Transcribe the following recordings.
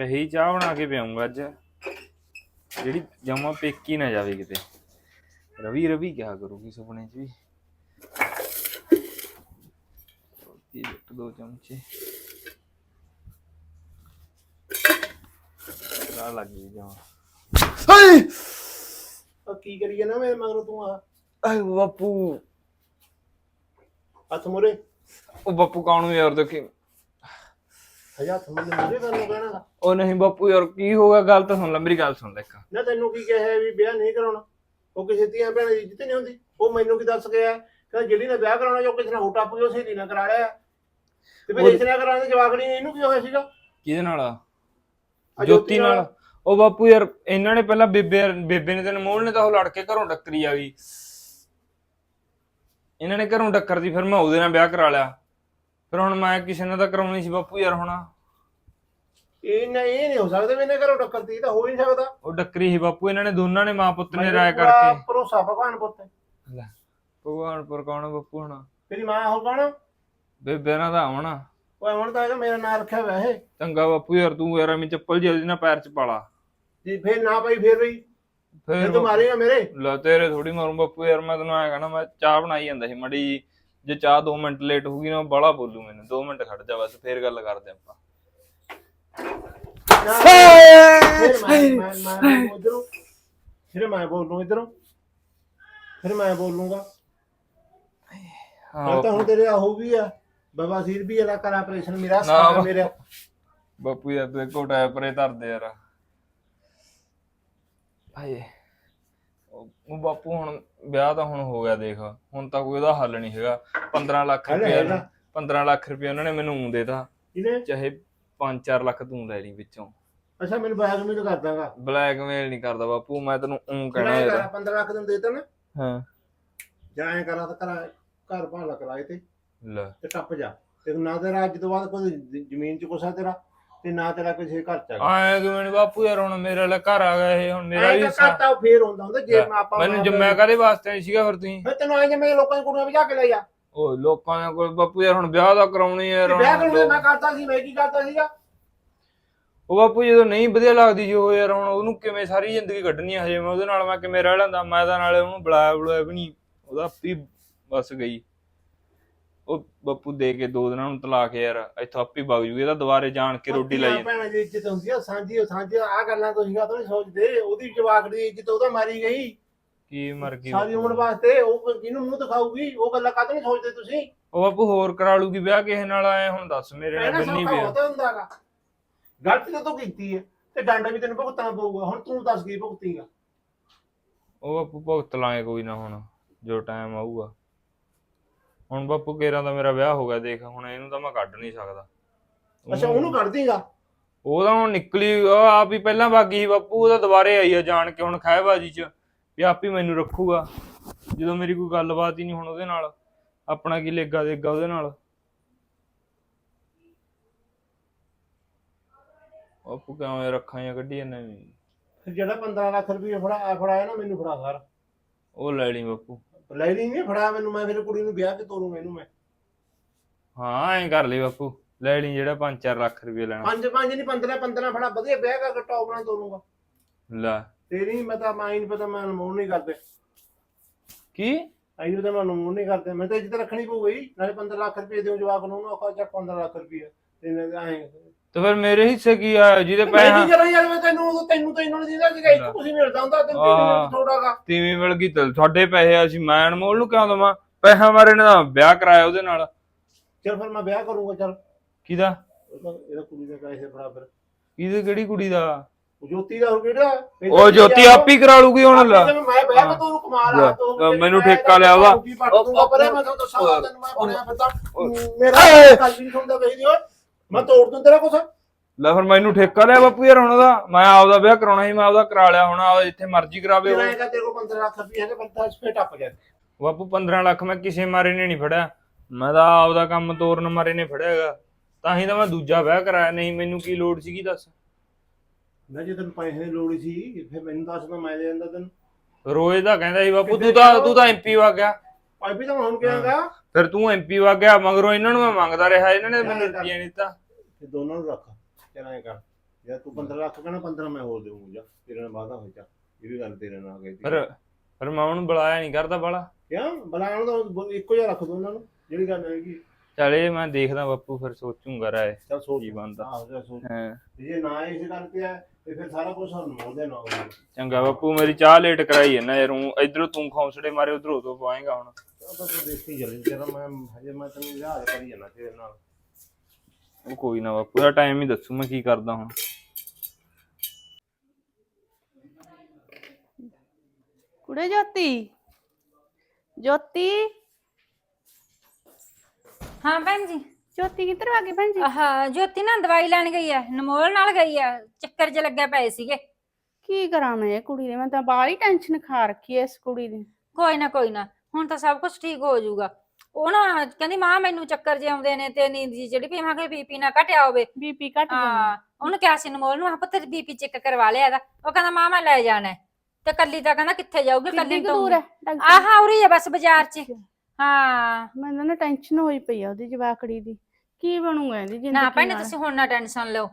ਇਹੀ ਚਾਹ ਬਣਾ ਕੇ ਪਿਆਉਂਗਾ ਅੱਜ। ਜਿਹੜੀ ਜਮਾ ਪੇਕੀ ਨਾ ਜਾਵੇ ਕਿਤੇ। ਰਵੀ ਰਵੀ ਕਿਆ ਕਰੂਗੀ ਸੁਪਨੇ 'ਚ ਵੀ? ਰੋਟੀ ਦੇ ਇੱਕ ਦੋ ਚਮਚੇ। ਲਾ ਲੱਗੀ ਜਮਾ। ਹਾਏ ਆ ਕੀ ਕਰੀ ਨਾ ਮੇਰੇ ਮਗਰੋਂ ਤੂੰ ਆ ਆਏ ਬਾਪੂ। ਹੱਥ ਮੁਰੇ। ਉਹ ਬਾਪੂ ਕਾਣੂ ਯਾਰ ਦੇਖੀ? ਮੁਰੇ ਕਹਿਣਾ ਗਾ। ਉਹ ਨਹੀਂ ਬਾਪੂ ਯਾਰ ਕੀ ਹੋ ਗਿਆ? ਗੱਲ ਤਾਂ ਸੁਣ ਲੈ ਮੇਰੀ ਗੱਲ ਸੁਣ ਲੈ ਇੱਕ। ਨਾ ਤੈਨੂੰ ਕੀ ਕਿਹਾ ਹੈ ਵੀ ਵਿਆਹ ਨਹੀਂ ਕਰਾਉਣਾ? ਉਹ ਕਿਸੇ ਧੀਆਂ ਭੈਣਾਂ ਦੀ ਇੱਜ਼ਤ ਨਹੀਂ ਹੁੰਦੀ। ਉਹ ਮੈਨੂੰ ਕੀ ਦੱਸ ਗਿਆ ਕਹਿੰਦਾ ਜਿਹੜੀ ਨੇ ਵਿਆਹ ਕਰਾਉਣਾ ਜੋ ਕਿਸੇ ਨਾਲ ਹੋਟਾ ਉਹ ਸਹੇਲੀ ਨਾਲ ਕਰਾ ਲਿਆ ਤੇ ਫਿਰ ਉਹ- ਇਸ ਨਾਲ ਕਰਾਉਣ ਦੇ ਜਵਾਕ ਨਹੀਂ ਇਹਨੂੰ ਕੀ ਹੋਇਆ ਸੀਗਾ? ਕਿਹਦੇ ਨਾਲ ਜੋਤੀ ਨਾਲ। ਉਹ ਬਾਪੂ ਯਾਰ ਇਹਨਾਂ ਨੇ ਪਹਿਲਾਂ ਬੇਬੇ ਬੇਬੇ ਨੇ ਤੇ ਅਨਮੋਲ ਨੇ ਤਾਂ ਉਹ ਲੜ ਕੇ ਘਰੋਂ ਡੱਕਰੀ ਆ ਗਈ ਇਹਨਾਂ ਨੇ ਘਰੋਂ ਡੱਕਰਦੀ ਫਿਰ ਮੈਂ ਉਹਦੇ ਨਾਲ ਵਿਆਹ ਕਰਾ ਲਿਆ। ਫਿਰ ਹੁਣ ਮੈਂ ਕਿਸੇ ਨਾਲ ਤਾਂ ਕਰਾਉਣੀ ਸੀ ਬਾਪੂ ਯਾਰ ਹੁਣ। ਇਹ ਨਾ ਇਹ ਨਹੀਂ ਹੋ ਸਕਦਾ ਵੀ ਇਹਨੇ ਘਰੋਂ ਟੱਕਰਤੀ ਇਹ ਤਾਂ ਹੋ ਹੀ ਨਹੀਂ ਸਕਦਾ। ਉਹ ਡੱਕਰੀ ਸੀ ਬਾਪੂ ਇਹਨਾਂ ਨੇ ਦੋਨਾਂ ਨੇ ਮਾਂ ਪੁੱਤ ਨੇ ਰਾਏ ਕਰਕੇ। ਭਰੋਸਾ ਭਗਵਾਨ ਪੁੱਤ ਤੇ। ਲੈ, ਭਗਵਾਨ ਪਰ ਕੌਣ ਆ ਬਾਪੂ ਹੁਣ? ਤੇਰੀ ਮਾਂ ਹੋ ਕੌਣ ਬੇਬੇ ਨਾਲ ਤਾਂ ਆਵਣਾ ਉਹ ਹੁਣ ਤਾਂ ਹੈਗਾ ਮੇਰਾ ਨਾਂ ਰੱਖਿਆ ਹੋਇਆ ਇਹ। ਚੰਗਾ ਬਾਪੂ ਯਾਰ ਤੂੰ ਯਾਰ ਐਵੇਂ ਚੱਪਲ ਜਲਦੀ ਨਾਲ ਪੈਰ ਚ ਪਾਲਾ। ਜੇ ਫੇਰ ਨਾ ਪਈ ਫੇਰ ਵੀ। ਫਿਰ ਤੂੰ ਮਾਰੇਗਾ ਮੇਰੇ। ਲੈ ਤੇਰੇ ਥੋੜੀ ਮਾਰੂ ਬਾਪੂ ਯਾਰ ਮੈਂ ਤੈਨੂੰ ਐਂ ਕਹਣਾ ਮੈਂ ਚਾਹ ਬਣਾਈ ਜਾਂਦਾ ਸੀ ਮੜੀ ਜੀ ਚਾਹ 2 ਮਿੰਟ ਲੇਟ ਹੋ ਗਈ ਨਾ ਬੜਾ ਬੋਲੂ ਮੈਨੂੰ। 2 ਮਿੰਟ ਖੜ ਜਾ ਬਸ ਫੇਰ ਗੱਲ ਕਰਦੇ ਆਪਾਂ। ਨਾ, ਫਿਰ ਮੈਂ ਮੈਂ ਮੈਂ ਉਧਰੋਂ ਫਿਰ ਮੈਂ ਬੋਲੂੰ ਇਧਰੋਂ ਫਿਰ ਮੈਂ ਬੋਲੂੰਗਾ ਹਾਂ ਹਾਂ ਤਾਂ ਹੁਣ ਤੇਰੇ ਆ ਹੋ ਵੀ ਆ ਬਾਬਾ ਸੀਰ ਵੀ ਇਹਦਾ ਕਰ ਆਪਰੇਸ਼ਨ ਮੇਰਾ ਨਾ, ਸਾਰਾ ਮੇਰਾ ਬਾਪੂ ਯਾਰ ਤੂੰ ਇੱਕੋ ਟਾਇਰ ਪਰੇ ਧਰਦੇ ਯਾਰ। ਹਾਏ। ਉਹ ਉਹ ਬਾਪੂ ਹੁਣ ਵਿਆਹ ਤਾਂ ਹੁਣ ਹੋ ਗਿਆ ਦੇਖ ਹੁਣ ਤਾਂ ਕੋਈ ਉਹਦਾ ਹੱਲ ਨਹੀਂ ਹੈਗਾ। 15 ਲੱਖ ਹੱਲ ਰੁਪਏ ਹੈਗਾ। 15 ਲੱਖ ਰੁਪਏ ਉਹਨਾਂ ਨੇ ਮੈਨੂੰ ਊਂ ਦੇਤਾ। ਇਹਨੇ ਚਾਹੇ 5-4 ਲੱਖ ਤੂੰ ਲੈ ਲਈ ਵਿੱਚੋਂ। ਅੱਛਾ ਮੈਨੂੰ ਬੈਗ ਮੈਨੂੰ ਕਰ ਦਾਂਗਾ। ਬਲੈਕਮੇਲ ਨਹੀਂ ਕਰਦਾ ਬਾਪੂ ਮੈਂ ਤੈਨੂੰ ਊਂ ਕਹਿਣਾ ਮੈਂ ਯਾਰ। 15 ਲੱਖ ਤੈਨੂੰ ਦੇਤਾ ਨਾ। ਹਾਂ। ਜਾਂ ਐ ਕਰਾਂ ਤਾਂ ਘਰ ਘਰ ਭਾਲਾ ਕਰਾਏ ਤੇ ਲੈ। ਤੇ ਟੱਪ ਜਾ। ਤੇ ਨਾ ਤੇਰਾ ਅੱਜ ਤੋਂ ਬਾਅਦ ਕੋਈ ਜ਼- ਜ਼ਮੀਨ ਚ ਆ ਤੇਰਾ ਤੇ ਨਾ ਤੇਰਾ ਕਿਸੇ ਘਰ ਚ ਹੈਗਾ ਆਏ ਕਿਵੇਂ ਨੀ ਬਾਪੂ ਯਾਰ ਹੁਣ ਮੇਰੇ ਲਈ ਘਰ ਆ ਗਿਆ ਇਹ ਹੁਣ ਮੇਰਾ ਵੀ ਐਂ ਹਿੱਸਾ। ਕਰਤਾ ਫੇਰ ਹੁੰਦਾ ਹੁੰਦਾ ਜੇ ਮੈਂ ਆਪਾਂ ਮੈਨੂੰ ਜੰਮਿਆ ਕਾਦੇ ਵਾਸਤੇ ਸੀਗਾ ਫਿਰ ਤੁਸੀਂ? ਫਿਰ ਤੈਨੂੰ ਐਂ ਜਿਵੇਂ ਲੋਕਾਂ ਦੀ ਕੁੜੀਆਂ ਵਜਾ ਕੇ ਲੈ ਜਾ ਓ ਲੋਕਾਂ ਨੇ ਕੋਈ ਬਾਪੂ ਯਾਰ ਹੁਣ ਵਿਆਹ ਦਾ ਕਰਾਉਣੀ ਯਾਰ ਹੁਣ ਵਿਆਹ ਕਰੂੰਗਾ ਲੋਕ- ਮੈਂ ਕਰਤਾ ਸੀ ਮੈਂ ਕੀ ਕਰਤਾ ਸੀਗਾ? ਉਹ ਬਾਪੂ ਜਦੋਂ ਨਹੀਂ ਵਧੀਆ ਲੱਗਦੀ ਜੀ ਉਹ ਯਾਰ ਹੁਣ ਉਹਨੂੰ ਕਿਵੇਂ ਸਾਰੀ ਜ਼ਿੰਦਗੀ ਕੱਢਣੀ ਆ ਹਜੇ ਮੈਂ ਉਹਦੇ ਨਾਲ ਮੈਂ ਕਿਵੇਂ ਰਹਿ ਲੈਂਦਾ ਮੈਂ ਤਾਂ ਨਾਲੇ ਉਹਨੂੰ ਬੁਲਾਇਆ ਬੁਲਾਇਆ ਵੀ ਨਹੀਂ ਉਹਦਾ ਆਪੀ ਬਸ ਗਈ। ਉਹ ਬਾਪੂ ਦੇ ਕੇ ਦੋ ਦਿਨਾਂ ਨੂੰ ਤਲਾਕ ਯਾਰ ਇੱਥੋਂ ਆਪੀ ਵਗ ਜੂ ਇਹਦਾ ਦੁਬਾਰੇ ਜਾਣ ਕੇ ਰੋਟੀ ਲਈ ਧੀਆਂ ਭੈਣਾਂ ਦੀ ਇੱਜ਼ਤ ਹੁੰਦੀ ਆ ਸਾਂਝੀ ਸਾਂਝੀ ਆ ਗੱਲਾਂ ਤੁਸੀਂ ਕਾ ਨਹੀਂ ਸੋਚਦੇ ਉਹਦੀ ਜਵਾਕ ਦੀ ਇੱਜ਼ਤ ਉਹਦਾ ਮਾਰੀ ਗਈ। ਕੀ ਮਰ ਗਈ ਸਾਰੀ। ਉਮਰ ਵਾਸਤੇ ਉਹ ਕਿਹਨੂੰ ਮੂੰਹ ਦਿਖਾਊਗੀ? ਉਹ ਗੱਲਾਂ ਕਾਹਤੋਂ ਨਹੀਂ ਸੋਚਦੇ ਤੁਸੀਂ? ਉਹ ਬਾਪੂ ਹੋਰ ਕਰਾ ਲੂਗੀ ਵਿਆਹ ਕਿਸੇ ਨਾਲ ਆਏ ਹੁਣ ਦੱਸ ਮੇਰੇ ਨਾਲ ਬੰਨੀ ਸੌਖਾ ਪਿਆ ਹੁੰਦਾ ਹੁੰਦਾਗਾ ਗਲਤੀ ਤਾਂ ਤੂੰ ਕੀਤੀ ਹੈ ਤੇ ਡਾਂਡਾ ਵੀ ਤੈਨੂੰ ਭੁਗਤਣਾ ਪਊਗਾ। ਹੁਣ ਤੂੰ ਦੱਸ ਕੀ ਭੁਗਤੀਗਾ ਉਹ ਬਾਪੂ ਭੁਗਤ ਲਾਂਗੇ ਕੋਈ ਨਾ ਹੁਣ ਜੋ ਟਾਈਮ ਆਊਗਾ। ਹੁਣ ਬਾਪੂ ਕੇਰਾਂ ਦਾ ਮੇਰਾ ਵਿਆਹ ਹੋ ਗਿਆ ਦੇਖ ਹੁਣ ਇਹਨੂੰ ਤਾਂ ਮੈਂ ਕੱਢ ਨਹੀਂ ਸਕਦਾ। ਅੱਛਾ ਉਹਨੂੰ ਕੱਢ ਦੇਗਾ? ਉਹ ਤਾਂ ਹੁਣ ਨਿਕਲੀ ਉਹ ਆਪ ਹੀ ਪਹਿਲਾਂ ਬਾਗੀ ਸੀ ਬਾਪੂ ਉਹਦਾ ਦੁਬਾਰੇ ਆਈ ਆ ਜਾਣ ਕੇ ਹੁਣ ਖਾਇਬਾਜੀ ਚ। ਵੀ ਆਪ ਹੀ ਮੈਨੂੰ ਰੱਖੂਗਾ। ਜਦੋਂ ਮੇਰੀ ਕੋਈ ਗੱਲਬਾਤ ਹੀ ਨਹੀਂ ਹੁਣ ਉਹਦੇ ਨਾਲ ਆਪਣਾ ਕੀ ਲੇਗਾ ਦੇਗਾ ਉਹਦੇ ਨਾਲ। ਕਿਉਂ ਇਹ ਰੱਖਾਂ ਜਾਂ ਕੱਢੀ ਜਾਂਦਾ ਵੀ ਫਿਰ ਜਿਹੜਾ 15 ਲੱਖ ਰੁਪਏ ਫੜਾ ਫੜਾਇਆ ਨਾ ਮੈਨੂੰ ਫੜਾ ਸਾਰ ਉਹ ਲੈ ਲਈ ਬਾਪੂ। ਲੈ ਲਈ ਨਹੀਂ ਫੜਾ ਮੈਨੂੰ ਮੈਂ ਫਿਰ ਕੁੜੀ ਨੂੰ ਵਿਆਹ ਕੇ ਤੋਰੂੰਗਾ ਇਹਨੂੰ ਮੈਂ। ਹਾਂ ਐਂ ਕਰ ਲਈ ਬਾਪੂ। ਲੈ ਲਈ ਜਿਹੜਾ 5-4 ਲੱਖ ਰੁਪਏ ਲੈਣਾ। ਪੰਜ ਪੰਜ ਨਹੀਂ 15 15 ਫੜਾ ਵਧੀਆ ਵਿਆਹ ਕਰਕੇ ਟੌਪ ਨਾਲ ਤੋਰੂੰਗਾ। ਲੈ। ਤੇ ਨਹੀਂ ਮੈਂ ਤਾਂ ਮੈਂ ਨਹੀਂ ਪਤਾ ਮੈਂ ਅਨਮੋਲ ਨਹੀਂ ਕਰਦੇ। ਕੀ? ਆਈ ਨੂੰ ਤਾਂ ਮੈਂ ਅਨਮੋਲ ਨਹੀਂ ਕਰਦੇ। ਮੈਂ ਤਾਂ ਇੱਜ਼ਤ ਰੱਖਣੀ ਪਊਗੀ ਨਾਲੇ 15 ਲੱਖ ਰੁਪਏ ਦਿਓ ਜਵਾਕ ਨੂੰ ਉਹਨੂੰ ਆਖਾ ਚੱਕ 15 ਲੱਖ ਰੁਪਏ। ਤੇ ਨਾ ਐਂ ਤੇ ਫਿਰ ਮੇਰੇ ਹਿੱਸੇ ਕੀ ਆ? ਜਿਹਦੇ ਮੈਂ ਪੈਸਾ ਕੀ ਕਰਾਂ ਯਾਰ ਮੈਂ ਤੈਨੂੰ ਉਦੋਂ ਤੈਨੂੰ ਤਾਂ ਇਹਨਾਂ ਨੂੰ ਦਿੰਦਾ ਸੀਗਾ ਇੱਕ ਤੁਸੀਂ ਮਿਲਦਾ ਹੁੰਦਾ ਤੈਨੂੰ ਆਹ। ਥੋੜਾਗਾ ਤੀਵੀਂ ਮਿਲ ਗਈ ਤੇ ਤੁਹਾਡੇ ਪੈਸੇ ਆ ਸੀ ਮੈਂ ਅਨਮੋਲ ਨੂੰ ਕਿਉਂ ਦਵਾਂ? ਪੈਸਾ ਮਾਰੇ ਨੇ ਤਾਂ ਵਿਆਹ ਕਰਾਇਆ ਉਹਦੇ ਨਾਲ। ਚਲ ਫਿਰ ਮੈਂ ਵਿਆਹ ਕਰੂੰਗਾ ਚਲ। ਕਿਹਦਾ? ਇਹਦਾ ਕੁੜੀ ਦਾ ਪੈਸੇ ਬਰਾਬਰ ਇਹਦੀ ਕਿਹੜੀ ਕੁੜੀ ਦਾ? ਜੋਤੀ ਦਾ ਹੋਰ ਕਿਹੜਾ? ਉਹ ਜੋਤੀ ਆਪ ਹੀ ਕਰਾ ਲੂਗੀ ਹੁਣ ਲੈ। ਮੈਂ ਵਿਆਹ ਕੇ ਤੂੰ ਕਮਾਲ ਆ ਲੈ, ਮੈਨੂੰ ਠੇਕਾ ਲਿਆ ਵਾ। ਉਹ ਪਰੇ ਮੈਂ ਤੁਹਾਨੂੰ ਦੱਸਾਂਗਾ ਤੈਨੂੰ ਮੈਂ ਬਣਿਆ ਫਿਰਦਾ। ਮੇਰਾ! ਕੱਲ ਵੀ ਨਹੀਂ ਸੁਣਦਾ ਕਹੀ ਦਿਓ ਮੈਂ ਤੋੜ ਦੂੰ ਤੇਰਾ ਕੁਛ। ਲੈ ਫਿਰ ਮੈਨੂੰ ਠੇਕਾ ਲਿਆ ਬਾਪੂ ਯਾਰ ਹੁਣ ਉਹਦਾ। ਮੈਂ ਆਪਦਾ ਵਿਆਹ ਕਰਾਉਣਾ ਸੀ ਮੈਂ ਆਪਦਾ ਕਰਾ ਲਿਆ ਹੁਣ ਆ ਜਿੱਥੇ ਮਰਜ਼ੀ ਕਰਾਵੇ ਉਹ। ਤੇਰੇ ਕੋਲ 15 ਲੱਖ ਰੁਪਏ ਹੈਗੇ ਬੰਦਾ ਇਸ ਫੇ ਟੱਪ ਗਿਆ। ਬਾਪੂ 15 ਲੱਖ ਮੈਂ ਕਿਸੇ ਮਾਰੇ ਨੇ ਨਹੀਂ ਫੜਿਆ। ਮੈਂ ਤਾਂ ਆਪਦਾ ਕੰਮ ਤੋਰਨ ਮਾਰੇ ਨੇ ਫੜਿਆ ਹੈਗਾ। ਤਾਂ ਹੀ ਤਾਂ ਮੈਂ ਦੂਜਾ ਵਿਆਹ ਕਰਾਇਆ ਨਹੀਂ ਮੈਨੂੰ ਕੀ ਲੋੜ ਸੀਗੀ ਦੱਸ। ਮੈਂ ਜੇ ਤੈਨੂੰ ਪੈਸੇ ਦੀ ਲੋੜ ਸੀ ਫਿਰ ਮੈਨੂੰ ਦੱਸ ਮੈਂ ਦੇ ਦਿੰਦਾ ਤੈਨੂੰ। ਰੋਜ਼ ਦਾ ਕਹਿੰਦਾ ਸੀ ਬਾਪੂ ਤੂੰ ਤਾਂ ਤੂੰ ਤਾਂ ਐਮਪੀ ਵਾ ਗਿਆ। ਭਾਈ ਵੀ ਤਾਂ ਹੁਣ ਕਹਾਂਗਾ ਫਿਰ ਤੂੰ ਐਮਪੀ ਵਾ ਗਿਆ ਮਗਰੋਂ ਇਹਨਾਂ ਨੂੰ ਮੈਂ ਮੰਗਦਾ ਰਿਹਾ ਇਹਨਾਂ ਨੇ ਮੈਨੂੰ ਰੁਪਈਆ ਨਹੀਂ ਦਿੱਤਾ। ਤੇ ਦੋਨਾਂ ਨੂੰ ਰੱਖ ਚਲ ਐਂ ਕਰ। ਜਾਂ ਤੂੰ 15 ਲੱਖ ਕਹਿਣਾ 15 ਮੈਂ ਹੋਰ ਦੇਵਾਂਗਾ ਜਾ। ਤੇਰੇ ਨਾਲ ਵਾਦਾ ਹੋਇਆ ਇਹ ਵੀ ਗੱਲ ਤੇਰੇ ਨਾਲ ਕਹੀ ਪਰ ਪਰ ਮੈਂ ਉਹਨੂੰ ਬੁਲਾਇਆ ਨਹੀਂ ਕਰਦਾ ਬਾਲਾ ਕਿਉਂ? ਬਲਾਣ ਦਾ ਇੱਕੋ ਜਿਹਾ ਰੱਖ ਦੋ ਉਹਨਾਂ ਨੂੰ ਜਿਹੜੀ ਗੱਲ ਹੈਗੀ ਚੱਲ ਇਹ ਮੈਂ ਦੇਖਦਾ ਬਾਪੂ ਫਿਰ ਸੋਚੂਗਾ ਰਾਏ ਚੱਲ ਸੋਚ। ਕੀ ਬਣਦਾ। ਆਹ ਜਾ ਸੋਚ। ਹਾਂ। ਤੇ ਜੇ ਨਾ ਇਸ ਕਰਕੇ ਆ ਤੇ ਫਿਰ ਸਾਰਾ ਕੁਝ ਸਾਨੂੰ ਮੋੜਦੇ ਨਾ ਹੋਵੇ ਚੰਗਾ ਬਾਪੂ ਮੇਰੀ ਚਾਹ ਲੇਟ ਕਰਾਈ ਹੈ ਨਾ ਯਾਰ ਊਂ ਇਧਰੋਂ ਤੂੰ ਖੌਂਸੜੇ ਮਾਰੇ ਉਧਰੋਂ ਤੋਂ ਪਾਏਗਾ ਹੁਣ। ਉਹ ਤਾਂ ਤੂੰ ਦੇਖੀ ਚੱਲੀ ਤੇਰਾ ਮੈਂ ਹਜੇ ਮੈਂ ਤੈਨੂੰ ਲਿਹਾਜ਼ ਕਰੀ ਜਾਣਾ ਤੇਰੇ ਨਾਲ। ਉਹ ਕੋਈ ਨਾ ਬਾਪੂ ਦਾ ਟਾਈਮ ਹੀ ਦੱਸੂ ਮੈਂ ਕੀ ਕਰਦਾ ਹੁਣ। ਕੁੜੇ ਜੋਤੀ ਜੋਤੀ। ਹਾਂ ਭੈਣ ਜੀ। ਜੋਤੀ ਕਿੱਧਰ ਆ ਗਈ ਭੈਣ ਜੀ? ਆਹ ਜੋਤੀ ਨਾ ਦਵਾਈ ਲੈਣ ਗਈ ਆ ਨਮੋਲ ਨਾਲ ਗਈ ਆ ਚੱਕਰ 'ਚ ਲੱਗੇ ਪਏ ਸੀਗੇ। ਕੀ ਕਰਾਂ ਮੈਂ ਇਹ ਕੁੜੀ ਦੀ? ਮੈਂ ਤਾਂ ਬਾਹਲੀ ਟੈਨਸ਼ਨ ਖਾ ਰੱਖੀ ਐ ਇਸ ਕੁੜੀ ਦੀ। ਕੋਈ ਨਾ ਕੋਈ ਨਾ ਹੁਣ ਤਾਂ ਸਭ ਕੁਝ ਠੀਕ ਹੋ ਜਾਊਗਾ। ਉਹ ਨਾ ਕਹਿੰਦੀ ਮਾਂ ਮੈਨੂੰ ਚੱਕਰ ਜੇ ਆਉਂਦੇ ਨੇ ਤੇ ਨੀਂਦ ਜੀ ਜਿਹੜੀ ਵੀ ਮੈਂ ਕਿਹਾ ਬੀਪੀ ਨਾ ਘਟਿਆ ਹੋਵੇ। ਬੀਪੀ ਘਟ ਜਾਂਦਾ ਹਾਂ ਉਹਨੂੰ ਕਿਹਾ ਸੀ ਨਮੋਲ ਨੂੰ ਆ ਪੁੱਤਰ ਬੀਪੀ ਚੈੱਕ ਕਰਵਾ ਲਿਆ ਇਹਦਾ। ਉਹ ਕਹਿੰਦਾ ਮਾਂ ਮੈਂ ਲੈ ਜਾਣਾ ਹੈ। ਤੇ ਕੱਲੀ ਤਾਂ ਕਹਿੰਦਾ ਕਿੱਥੇ ਜਾਊਗੀ? ਕਿੰਨੀ ਕੱਲੀ ਕੁ ਤੋਂ ਦੂਰ ਹੈ? ਡਾਕਟਰ ਆਹ ਉਰੀ ਆ ਬਸ ਬਾਜ਼ਾਰ 'ਚ। ਹਾਂ। ਮੈਨੂੰ ਨਾ ਟੈਨਸ਼ਨ ਹੋਈ ਪਈ ਆ ਉਹਦੀ ਜਵਾਕੜੀ ਦੀ। ਕੀ ਬਣੂਗਾ ਇਹਦੀ ਜ਼ਿੰਦਗੀ ਨਾ ਭੈਣੇ ਨਾਲ? ਤੁਸੀਂ ਹੁਣ ਨਾ ਟੈਨਸ਼ਨ ਲਓ।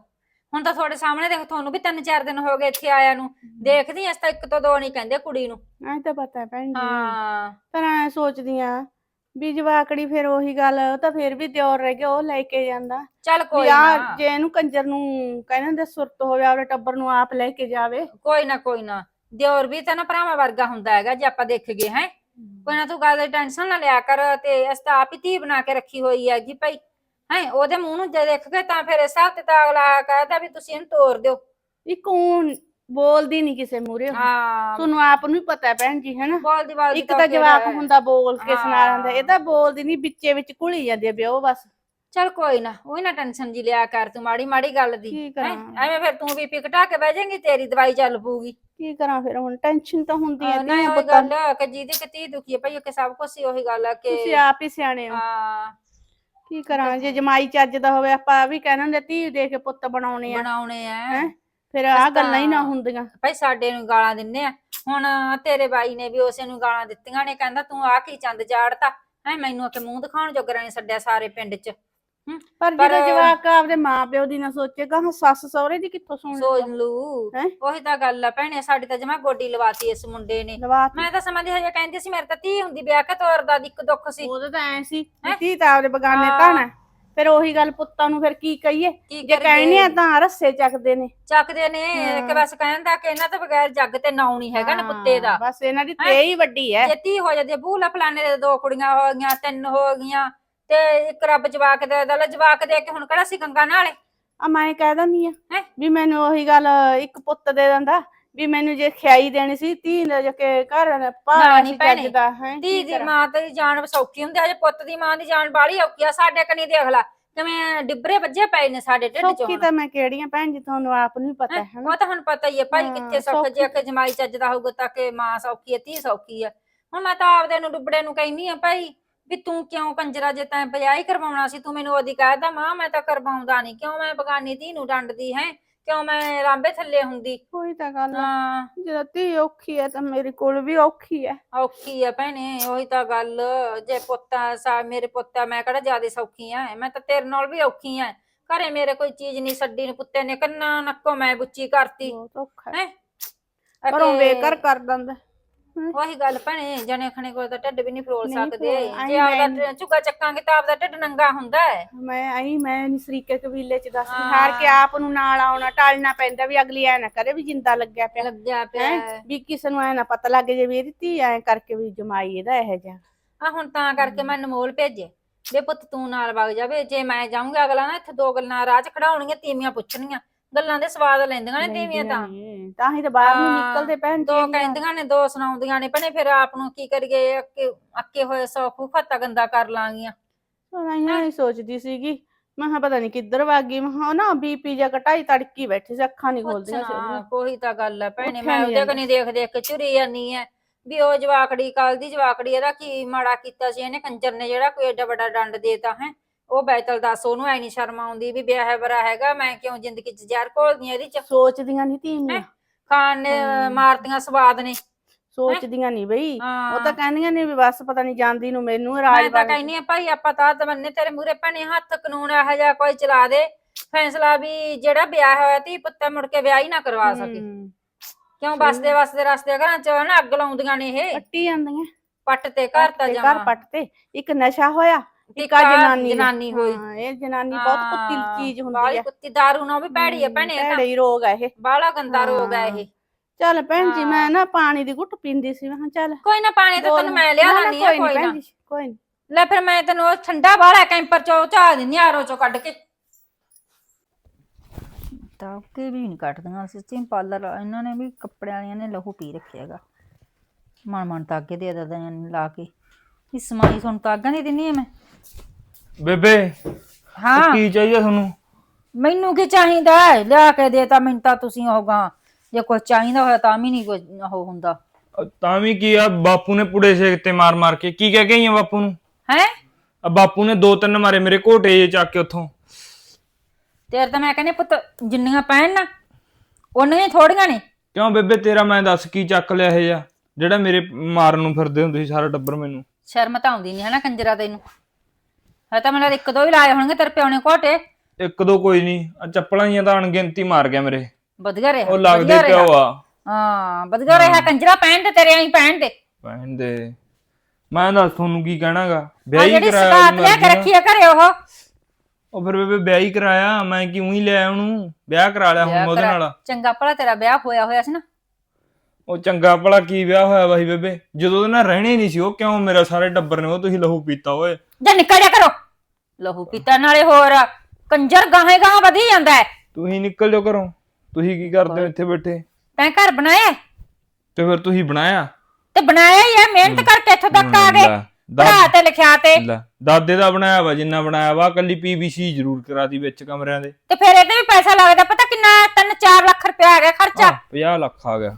ਹੁਣ ਤਾਂ ਤੁਹਾਡੇ ਸਾਹਮਣੇ ਦੇਖ ਤੁਹਾਨੂੰ ਵੀ ਤਿੰਨ ਚਾਰ ਦਿਨ ਹੋ ਗਏ ਇੱਥੇ ਆਇਆ ਨੂੰ। ਦੇਖਦੀ ਐਸ ਤਾਂ ਇੱਕ ਤੋਂ ਦੋ ਨਹੀਂ ਕਹਿੰਦੇ ਕੁੜੀ ਨੂੰ। ਐਂ ਤਾਂ ਪਤਾ ਹੈ ਭੈਣ ਜੀ। ਹਾਂ। ਪਰ ਐ ਸੋਚਦੀ ਆ ਵੀ ਜਵਾਕੜੀ ਫਿਰ ਉਹੀ ਗੱਲ ਉਹ ਤਾਂ ਫਿਰ ਵੀ ਦਿਓਰ ਰਹਿ ਗਿਆ ਉਹ ਲੈ ਕੇ ਜਾਂਦਾ। ਚੱਲ ਕੋਈ ਨਾ। ਜੇ ਇਹਨੂੰ ਕੰਜਰ ਨੂੰ ਕਹਿੰਦੇ ਹੁੰਦੇ ਸੁਰਤ ਹੋਵੇ ਆਪਣੇ ਟੱਬਰ ਨੂੰ ਆਪ ਲੈ ਕੇ ਜਾਵੇ। ਕੋਈ ਨਾ ਕੋਈ ਨਾ। ਦਿਓਰ ਵੀ ਤਾਂ ਨਾ ਭਰਾਵਾਂ ਵਰਗਾ ਹੁੰਦਾ ਹੈਗਾ ਜੇ ਆਪਾਂ ਦੇਖ ਗਏ ਹੈ। ਕੋਈ ਨਾ ਤੂੰ ਗੱਲ ਦੀ ਟੈਨਸ਼ਨ ਨਾ ਲਿਆ ਕਰ ਤੇ ਅਸੀਂ ਤਾਂ ਆਪ ਹੀ ਧੀ ਬਣਾ ਕੇ ਰੱਖੀ ਹੋਈ ਹੈਗੀ ਭਾਈ। ਹੈ ਉਹਦੇ ਮੂੰਹ ਨੂੰ ਜੇ ਦੇਖ ਕੇ ਤਾਂ ਫਿਰ ਇਸ ਹੱਥ ਤਾਂ ਅਗਲਾ ਕਹਦਾ ਵੀ ਤੁਸੀਂ ਇਹਨੂੰ ਤੋੜ ਦਿਓ। ਇੱਕ ਉਹ ਬੋਲਦੀ ਨਹੀਂ ਕਿਸੇ ਮੂਰੇ ਹਾਂ। ਤੁਹਾਨੂੰ ਆਪ ਨੂੰ ਵੀ ਪਤਾ ਹੈ ਭੈਣ ਜੀ ਹੈਨਾ? ਬੋਲਦੀ ਬੋਲਦੀ ਇੱਕ ਤਾਂ ਜਵਾਕ ਹੁੰਦਾ ਬੋਲ ਕੇ ਸੁਣਾ ਲੈਂਦਾ ਹਾਂ। ਇਹ ਤਾਂ ਬੋਲਦੀ ਨਹੀਂ ਵਿੱਚੇ ਵਿੱਚ ਘੁਲੀ ਜਾਂਦੀ ਆ ਬਿਓ ਬਸ। ਚੱਲ ਕੋਈ ਨਾ ਉਹ ਨਾ ਟੈਨਸ਼ਨ ਜੀ ਲਿਆ ਕਰ ਤੂੰ ਮਾੜੀ ਮਾੜੀ ਗੱਲ ਦੀ। ਕੀ ਹੈਂ? ਕਰਾਂ? ਐਵੇਂ ਫਿਰ ਤੂੰ ਵੀ ਘਟਾ ਕੇ ਬਹਿ ਜਾਏਂਗੀ ਤੇਰੀ ਦਵਾਈ ਚੱਲ ਪੂਗੀ ਕੀ ਕਰਾਂ ਫਿਰ ਹੁਣ? ਟੈਨਸ਼ਨ ਤਾਂ ਹੁੰਦੀ ਹੈ ਨਾ ਧੀਆਂ ਉਹ ਪੁੱਤਾਂ ਗੱਲ ਆ ਕਿ ਜਿਹਦੀ ਕਿਤੀ ਦੁਖੀ ਹੈ ਭਾਈ ਕਿ ਸਭ ਕੁਝ ਹੀ ਉਹੀ ਗੱਲ ਆ ਕਿ ਤੁਸੀਂ ਆਪ ਹੀ ਸਿਆਣੇ ਹੋ। ਹਾਂ। ਕੀ ਕਰਾਂ? ਜੇ ਜਮਾਈ ਚੱਜ ਦਾ ਹੋਵੇ ਆਪਾਂ ਵੀ ਕਹਿ ਦਿੰਦੇ ਧੀ ਦੇ ਕੇ ਪੁੱਤ ਬਣਾਉਣੇ ਆ। ਬਣਾਉਣੇ ਆ। ਹੈਂ? ਫਿਰ ਆ ਗੱਲਾਂ ਹੀ ਨਾ ਹੁੰਦੀਆਂ। ਭਾਈ ਸਾਡੇ ਨੂੰ ਗਾਲਾਂ ਦਿੰਨੇ ਆ। ਹੁਣ ਤੇਰੇ ਬਾਈ ਨੇ ਵੀ ਉਸੇ ਨੂੰ ਗਾਲਾਂ ਦਿੱਤੀਆਂ ਨੇ ਕਹਿੰਦਾ ਤੂੰ ਆ ਕੀ ਚੰਦ ਚਾੜਤਾ ਹੈ ਮੈਨੂੰ ਕਿ ਮੂੰਹ ਦਿਖਾਉਣ ਜੋਗਰਾ ਨਹੀਂ ਛੱਡਿਆ ਸਾਰੇ ਪਿੰਡ 'ਚ। ਹੂੰ, ਪਰ ਪਰ- ਜਦੋਂ ਜਵਾਕ ਆਪਦੇ ਮਾਪਿਓ ਦੀ ਨਾ ਸੋਚੇਗਾ ਹਾਂ ਸੱਸ ਸਹੁਰੇ ਦੀ ਕਿੱਥੋਂ ਸੁਣ ਸੋਚ ਲੂ ਹੈਂ? ਉਹੀ ਤਾਂ ਗੱਲ ਆ ਭੈਣੇ ਸਾਡੀ ਤਾਂ ਜਮਾ ਗੋਡੀ ਲਵਾਤੀ ਇਸ ਮੁੰਡੇ ਨੇ। ਲਵਾ ਮੈਂ ਤਾਂ ਸਮਝਦੀ ਹਜੇ ਕਹਿੰਦੀ ਸੀ ਮੇਰੇ ਤਾਂ ਧੀ ਹੁੰਦੀ ਵਿਆਹ ਕੇ ਤੋਰਦਾ ਦੀ ਇੱਕ ਦੁੱਖ ਸੀ। ਉਹਦੇ ਤਾਂ ਐ ਸੀ ਹੈਂ? ਧੀ ਤਾਂ ਆਪਦੇ ਬਗਾਨੇ ਹਾਂ। ਧਾਣਾ ਫਿਰ ਉਹੀ ਗੱਲ ਪੁੱਤਾਂ ਨੂੰ ਫਿਰ ਕੀ ਕਹੀਏ? ਕੀ ਜੇ ਕਹਿਣੇ ਆ ਤਾਂ ਰੱਸੇ ਚੱਕਦੇ ਨੇ। ਚੱਕਦੇ ਨੇ ਕਿ। ਬਸ ਕਹਿੰਦਾ ਕਿ ਇਹਨਾਂ ਤੋਂ ਬਗੈਰ ਜੱਗ ਤੇ ਨਾਉ ਨਹੀਂ ਹੈਗਾ ਨਾ ਕੁੱਤੇ ਦਾ। ਬਸ ਇਹਨਾਂ ਦੀ ਤੇ ਹੀ ਵੱਡੀ ਐ। ਜੇ ਧੀ ਹੋ ਜਾਂਦੀ ਬੂਲਾ ਫਲਾਣੇ ਦੇ ਦੋ ਕੁੜੀਆਂ ਹੋ ਗਈਆਂ ਤਿੰਨ ਹੋ ਗਈਆਂ। ਤੇ ਇੱਕ ਰੱਬ ਜਵਾਕ ਦੇ ਦਲ ਜਵਾਕ ਦੇ ਕੇ ਹੁਣ ਕਿਹੜਾ ਸੀ ਗੰਗਾ ਨਾਲੇ ਆ ਮੈਂ ਕਹਿ ਦਿੰਦੀ ਆ ਹੈਂ? ਵੀ ਮੈਨੂੰ ਉਹੀ ਗੱਲ ਇੱਕ ਪੁੱਤ ਦੇ ਦਿੰਦਾ ਵੀ ਮੈਨੂੰ ਜੇ ਖਿਆਈ ਦੇਣੀ ਸੀ ਧੀ ਦਾ ਜੇ ਕਿ ਘਰ ਨਾ ਨੀ ਸੀ ਭੈਣੇ। ਚੱਜ ਦਾ ਹੈ ਧੀ ਦੀ ਮਾਂ ਦੀ ਜਾਨ ਸੌਖੀ ਹੁੰਦੀ ਆ ਜੇ ਪੁੱਤ ਦੀ ਮਾਂ ਦੀ ਜਾਨ ਬਾਲੀ ਔਖੀ ਆ ਸਾਡੇ ਕਨੀ ਦੇਖ ਲਾ ਕਿਵੇਂ ਡਿਬਰੇ ਵੱਜੇ ਪਏ ਨੇ ਸਾਡੇ ਢਿੱਡ ਚ ਸੌਖੀ। ਤਾਂ ਮੈਂ ਕਿਹੜੀਆਂ ਭੈਣ ਜੀ ਤੁਹਾਨੂੰ ਆਪ ਨੂੰ ਪਤਾ ਹੈ ਉਹ ਤਾਂ ਹੁਣ ਪਤਾ ਹੀ ਹੈ ਭਾਈ ਹਾਂ, ਕਿੱਥੇ ਸੁੱਖ ਜੇ ਕਿ ਜਮਾਈ ਚੱਜਦਾ ਹੋਊਗਾ ਤਾਂ ਕਿ ਮਾਂ ਸੌਖੀ ਹੈ ਧੀ ਸੌਖੀ ਹੈ ਹੁਣ ਮੈਂ ਤਾਂ ਆਪਦੇ ਨੂੰ ਡੁੱਬੜੇ ਨੂੰ ਕਹਿੰਨੀ ਆ ਭਾਈ ਵੀ ਤੂੰ ਕਿਉਂ ਕੰਜਰਾ ਜੇ ਤੈਂ ਵਿਆਹ ਹੀ ਕਰਵਾਉਣਾ ਸੀ ਤੂੰ ਮੈਨੂੰ ਉਹਦੀ ਕਹਿਦਾ ਮਾਂ ਮੈਂ ਤਾਂ ਕਰਵਾਉਂਦਾ ਨਹੀਂ ਕਿਉਂ ਮੈਂ ਬਗਾਨੀ ਧੀ ਨੂੰ ਡੰਡਦੀ ਹੈ ਕਿਉਂ ਮੈਂ ਰਾਂਬੇ ਥੱਲੇ ਹੁੰਦੀ? ਕੋਈ ਤਾਂ ਗੱਲ ਆ। ਹਾਂ। ਜਦੋਂ ਧੀ ਔਖੀ ਹੈ ਤਾਂ ਮੇਰੇ ਕੋਲ ਵੀ ਔਖੀ ਹੈ ਔਖੀ ਆ ਭੈਣੇ ਉਹੀ ਤਾਂ ਗੱਲ ਜੇ ਪੁੱਤਾਂ ਸਾ ਮੇਰੇ ਪੁੱਤਾਂ ਮੈਂ ਕਿਹੜਾ ਜ਼ਿਆਦਾ ਸੌਖੀ ਆ ਮੈਂ ਤਾਂ ਤੇਰੇ ਨਾਲ ਵੀ ਔਖੀ ਆ। ਘਰੇ ਮੇਰੇ ਕੋਈ ਚੀਜ਼ ਨਹੀਂ ਛੱਡੀ ਨੂੰ ਕੁੱਤੇ ਨੇ ਕੰਨਾ ਨੱਕੋ ਮੈਂ ਬੁੱਚੀ ਕਰਤੀ। ਬਹੁਤ ਔਖਾ। ਹੈ? ਹੈ ਘਰੋਂ ਬੇਕਰ ਕਰ ਦਿੰਦਾ। ਉਹੀ ਗੱਲ ਭੈਣੇ ਜਣੇ ਖਣੇ ਕੋਲ ਤਾਂ ਢਿੱਡ ਵੀ ਨਹੀਂ ਫਰੋਲ ਨਹੀਂ ਸਕਦੇ। ਫਰੋਲ- ਆਈਂ ਜੇ ਆਪਦਾ ਝੁੱਗਾ ਚੱਕਾਂਗੇ ਤਾਂ ਆਪਦਾ ਢਿੱਡ ਨੰਗਾ ਹੁੰਦਾ ਹੈ। ਮੈਂ ਆਈ ਮੈਂ ਨੀ ਸਰੀਕੇ ਕਬੀਲੇ ਚ ਦੱਸ ਹਾਂ। ਹਾਰ ਕੇ ਆਪ ਨੂੰ ਨਾਲ ਆਉਣਾ ਟਾਲਣਾ ਪੈਂਦਾ ਵੀ ਅਗਲੀ ਐ ਨਾ ਕਰੇ ਵੀ ਜਿੰਦਾ ਲੱਗਿਆ ਪਿਆ। ਲੱਗਿਆ ਪਿਆ ਹੈਂ? ਹੈ। ਵੀ ਕਿਸੇ ਨੂੰ ਐ ਨਾ ਪਤਾ ਲੱਗ ਜੇ ਵੀ ਇਹਦੀ ਧੀ ਐ ਕਰਕੇ ਵੀ ਜਮਾਈ ਇਹਦਾ ਇਹ ਜਿਹਾ। ਆ ਹੁਣ ਤਾਂ ਕਰਕੇ ਮੈਂ ਅਨਮੋਲ ਭੇਜੇ। ਵੇ ਪੁੱਤ ਤੂੰ ਨਾਲ ਵਗ ਜਾਵੇ ਜੇ ਮੈਂ ਜਾਊਂਗਾ ਅਗਲਾ ਨਾ ਇੱਥੇ ਦੋ ਗੱਲਾਂ ਰਾਹ ਚ ਖੜਾਉਣਗੀਆਂ ਤੀਵੀਆਂ ਪੁੱਛਣੀਆਂ ਗੱਲਾਂ ਦੇ ਸਵਾਦ ਲੈਂਦੀਆਂ ਨੇ ਤੀਵੀਆਂ ਤਾਂ। ਨਹੀਂ, ਤਾਂ ਹੀ ਤਾਂ ਬਾਹਰ ਨੂੰ ਹਾਂ, ਨਿਕਲਦੇ ਭੈਣ ਦੋ ਜੀ ਕਹਿੰਦੀਆਂ ਨੇ ਦੋ ਸੁਣਾਉਂਦੀਆਂ ਨੇ ਭੈਣੇ ਫਿਰ ਆਪ ਨੂੰ ਕੀ ਕਰੀਏ ਅੱਕੇ ਅੱਕੇ ਹੋਏ ਸੌ ਖੂਫਤਾ ਗੰਦਾ ਕਰ ਲਾਂਗੀਆਂ। ਮੈਂ ਹੀ ਸੋਚਦੀ ਸੀਗੀ ਮੈਂ ਕਿਹਾ ਪਤਾ ਨਹੀਂ ਕਿੱਧਰ ਵਗ ਗਈ ਮੈਂ ਕਿਹਾ ਨਾ ਬੀਪੀ ਜਾਂ ਘਟਾਈ ਤੜਕੀ ਬੈਠੀ ਸੀ ਅੱਖਾਂ ਨਹੀਂ ਖੋਲਦੀਆਂ ਪੁੱਛਣਾ ਸੀ ਕੋਈ ਤਾਂ ਗੱਲ ਹੈ ਭੈਣੇ ਉੱਠਿਆ ਮੈਂ ਨੀ ਉਹਦੇ ਜਾਂਦਾ। ਕਨੀ ਦੇਖ ਦੇਖ ਕੇ ਝੁਰੀ ਜਾਨੀ ਐ ਵੀ ਉਹ ਜਵਾਕੜੀ ਕੱਲ ਦੀ ਜਵਾਕੜੀ ਇਹਦਾ ਕੀ ਮਾੜਾ ਕੀਤਾ ਸੀ ਇਹਨੇ ਕੰਜਰ ਨੇ ਜਿਹੜਾ ਕੋਈ ਏਡਾ ਵੱਡਾ ਡੰਡ ਦੇਤਾ ਹੈ। ਉਹ ਬੈਤਲ ਦੱਸ ਉਹਨੂੰ ਐ ਨਹੀਂ ਸ਼ਰਮ ਆਉਂਦੀ ਵੀ ਵਿਆਹ ਬਰਾ ਹੈਗਾ ਮੈਂ ਕਿਉਂ ਜ਼ਿੰਦਗੀ ਚ ਜ਼ਹਿਰ ਘੋਲਦੀ ਇਹਦੀ ਚ? ਸੋਚਦੀਆਂ ਨਹੀਂ ਧੀਆਂ। ਖਾਣ ਨੇ ਹਮ। ਮਾਰਤੀਆਂ ਸਵਾਦ ਨੇ। ਸੋਚਦੀਆਂ ਨਹੀਂ ਬਈ। ਉਹ ਹਾਂ। ਤਾਂ ਕਹਿੰਦੀਆਂ ਨੇ ਵੀ ਬਸ ਪਤਾ ਨਹੀਂ ਜਾਂਦੀ ਨੂੰ ਮੈਨੂੰ ਰਾਜ ਮੈਂ ਤਾਂ ਬਣ ਕਹਿੰਨੀ ਆ ਭਾਈ ਆਪਾਂ ਤਾਂ ਤਮੰਨੇ ਤੇਰੇ ਮੂਰੇ ਭੈਣੇ ਹੱਥ ਕਾਨੂੰਨ ਇਹੋ ਜਿਹਾ ਕੋਈ ਚਲਾ ਦੇ। ਫੈਸਲਾ ਵੀ ਜਿਹੜਾ ਵਿਆਹ ਹੋਇਆ ਤੀ ਪੁੱਤ ਮੁੜ ਕੇ ਵਿਆਹ ਹੀ ਨਾ ਕਰਵਾ ਸਕੇ। ਹਮ, ਕਿਉਂ ਬਸਦੇ ਵਸਦੇ ਰਸਤੇ ਘਰਾਂ ਚ ਨਾ ਅੱਗ ਲਾਉਂਦੀਆਂ ਨੇ ਇਹ। ਪੱਟੀ ਜਾਂਦੀਆਂ। ਪੱਟ ਤੇ ਘਰ ਤਾਂ ਤੇ ਘਰ ਪੱਟ ਤੇ। ਇੱਕ ਨਸ਼ਾ ਹੋਇਆ ਘਰ ਜਨਾਨੀ ਜਨਾਨੀ ਹੋਈ। ਹਾਂ, ਇਹ ਜਨਾਨੀ ਬਹੁਤ ਕੁੱਤੀ ਹਾਂ, ਚੀਜ਼ ਹੁੰਦੀ ਹੈ ਕੁੱਤੀ ਦਾਰੂ ਨਾਲ ਵੀ ਭੈੜੀ ਹੈ ਭੈਣੇ ਇਹ ਤਾਂ ਭੈੜਾ ਹੀ ਰੋਗ ਹੈ ਇਹ। ਬਾਹਲਾ ਗੰਦਾ ਰੋਗ ਹੈ ਹਾਂ। ਇਹ ਚੱਲ ਭੈਣ ਜੀ ਮੈਂ ਹਾਂ। ਨਾ ਪਾਣੀ ਦੀ ਘੁੱਟ ਪੀਂਦੀ ਸੀ ਮੈਂ ਚੱਲ। ਕੋਈ ਨਾ ਪਾਣੀ ਤਾਂ ਬੋਲ। ਤੈਨੂੰ ਮੈਂ ਲਿਆ ਨਾ, ਨਾ, ਦਿੰਦੀ ਆ ਕੋਈ ਨੀ ਕੋਈ ਨਾ। ਨੀ। ਲੈ ਫਿਰ ਮੈਂ ਤੈਨੂੰ ਉਹ ਠੰਡਾ ਬਾਹਲਾ ਕੈਂਪਰ ਚੋਂ ਚਾਹ ਦਿੰਦੀ ਆਰੋ ਚੋਂ ਕੱਢ ਕੇ। ਤਾਂ ਕਿ ਵੀ ਨਹੀਂ ਕੱਟਦੀਆਂ ਸੱਚੀ ਪਾਰਲਰ ਇਹਨਾਂ ਨੇ ਵੀ ਕੱਪੜੇ ਵਾਲਿਆਂ ਨੇ ਲਹੂ ਪੀ ਰੱਖਿਆਗਾ ਮਨ ਮਨ ਤਾਂ ਅੱਗੇ ਦੇ ਦਿੰਦੇ ਨੇ ਲਾ ਕੇ। ਇਸ ਸਮਾਈ ਸੁਣ ਤਾਂ ਅੱਗਾ ਨਹੀਂ ਦਿੰਨੀ ਮੈਂ। ਬੇਬੇ ਹਾਂ। ਕੀ ਚਾਹੀਦਾ ਤੁਹਾਨੂੰ? ਮੈਨੂੰ ਕੀ ਚਾਹੀਦਾ ਹੈ? ਲਿਆ ਕੇ ਦੇ ਤਾਂ ਮੈਨੂੰ ਤਾਂ ਤੁਸੀਂ ਹੋਗਾ। ਜੇ ਕੁਝ ਚਾਹੀਦਾ ਹੋਇਆ ਤਾਂ ਵੀ ਨਹੀਂ ਕੋਈ ਉਹ ਹੁੰਦਾ। ਤਾਂ ਵੀ ਕੀ ਆ ਬਾਪੂ ਨੇ ਪੁੜੇ ਸੇਕ ਤੇ ਮਾਰ ਮਾਰ ਕੇ। ਕੀ ਕਹਿ ਕੇ ਬਾਪੂ ਨੂੰ? ਹੈ? ਆ ਬਾਪੂ ਨੇ ਦੋ ਤਿੰਨ ਮਾਰੇ ਮੇਰੇ ਘੋਟੇ ਜੇ ਚੱਕ ਕੇ ਉੱਥੋਂ। ਤੇਰੇ ਤਾਂ ਮੈਂ ਕਹਿੰਦੀ ਪੁੱਤ ਜਿੰਨੀਆਂ ਪੈਣ ਨਾ ਉਹਨੀਆਂ ਥੋੜੀਆਂ ਨੇ। ਕਿਉਂ ਬੇਬੇ ਤੇਰਾ ਮੈਂ ਦੱਸ ਕੀ ਚੱਕ ਲਿਆ ਇਹ ਜਾ ਜਿਹੜਾ ਮੇਰੇ ਮਾਰਨ ਨੂੰ ਫਿਰਦੇ ਹੁੰਦੇ ਸੀ ਸਾਰਾ ਟੱਬਰ ਮੈਨੂੰ। ਸ਼ਰਮ ਤਾਂ ਆਉਂਦੀ ਨਹੀਂ ਹੈ ਨਾ ਕੰਜਰਾ ਤੈਨੂੰ। ਹੈ ਤਾਂ ਮੈਨੂੰ ਲੱਗਦਾ ਇੱਕ ਦੋ ਹੀ ਲਾਏ ਹੋਣਗੇ ਤੇਰੇ ਪਿਓ ਨੇ ਘੋਟੇ। ਇੱਕ ਦੋ ਕੋਈ ਨਹੀਂ ਆ ਚੱਪਲਾਂ ਜੀਆਂ ਤਾਂ ਅਣਗਿਣਤੀ ਮਾਰ ਗਿਆ ਮੇਰੇ। ਵਧੀਆ ਰਿਹਾ ਉਹ ਲੱਗਦੇ ਵਧੀਆ ਰਿਹਾ। ਪਿਓ ਆ। ਹਾਂ ਵਧੀਆ ਰਿਹਾ ਕੰਜਰਾ ਪੈਣ ਤੇ ਤੇਰੇ ਆਈ ਪੈਣ ਤੇ ਭੈਣ ਦੇ। ਮੈਂ ਦੱਸ ਤੁਹਾਨੂੰ ਕੀ ਕਹਿਣਾਗਾ ਆ ਵਿਆਹ ਹੀ ਜਿਹੜੀ ਕਰਾਇਆ ਸਕਾਤ ਉਹਦੀ ਲਿਆ ਕੇ ਮਰਜ਼ੀ। ਰੱਖੀ ਆ ਘਰੇ ਉਹ। ਉਹ ਫਿਰ ਬੇਬੇ ਵਿਆਹ ਹੀ ਕਰਾਇਆ ਮੈਂ ਕਿਉਂ ਹੀ ਲਿਆ ਉਹਨੂੰ? ਵਿਆਹ ਕਰਾ ਲਿਆ ਹੁਣ ਮੈਂ ਉਹਦੇ ਨਾਲ। ਚੰਗਾ ਭਲਾ ਤੇਰਾ ਵਿਆਹ ਹੋਇਆ ਹੋਇਆ ਸੀ ਨਾ। ਉਹ ਚੰਗਾ ਭਲਾ ਕੀ ਵਿਆਹ ਹੋਇਆ ਬਾਈ ਬੇਬੇ? ਜਦੋਂ ਉਹਦੇ ਨਾਲ ਰਹਿਣੇ ਨਹੀਂ ਸੀ ਉਹ ਕਿਉਂ ਮੇਰਾ ਸਾਰੇ ਟੱਬਰ ਨੇ ਉਹ ਤੁਸੀਂ ਲਹੂ ਪੀਤਾ ਓਏ? ਜਾ ਨਿਕਲ ਜਾ ਕਰੋ। ਲਹੂ ਪੀਤਾ ਨਾਲੇ ਹੋਰ ਕੰਜਰ ਗਾਹੇ ਗਾਹ ਵਧੀ ਜਾਂਦਾ ਹੈ। ਤੁਸੀਂ ਨਿਕਲ ਜਾਓ ਘਰੋਂ। ਤੁਸੀਂ ਕੀ ਕਰਦੇ ਹੋ ਇੱਥੇ ਬੈਠੇ? ਤੈਂ ਘਰ ਬਣਾਇਆ। ਤੇ ਫਿਰ ਤੁਸੀਂ ਬਣਾਇਆ? ਤੇ ਬਣਾਇਆ ਹੀ ਹੈ ਮਿਹਨਤ ਕਰਕੇ ਇੱਥੋਂ ਤੱਕ ਆ ਗਏ। ਪੜਾ ਤੇ ਲਿਖਿਆ ਤੇ। ਲੈ, ਦਾਦੇ ਦਾ ਬਣਾਇਆ ਵਾ ਜਿੰਨਾ ਬਣਾਇਆ ਵਾ ਕੱਲੀ ਪੀਬੀਸੀ ਜ਼ਰੂਰ ਕਰਾਤੀ ਵਿੱਚ ਕਮਰਿਆਂ ਦੇ। ਤੇ ਫਿਰ ਇਹਦੇ ਵੀ ਪੈਸਾ ਲੱਗਦਾ ਪਤਾ ਕਿੰਨਾ 3-4 ਲੱਖ ਰੁਪਇਆ ਆ ਗਿਆ ਖਰਚਾ। 50 ਲੱਖ ਆ ਗਿਆ।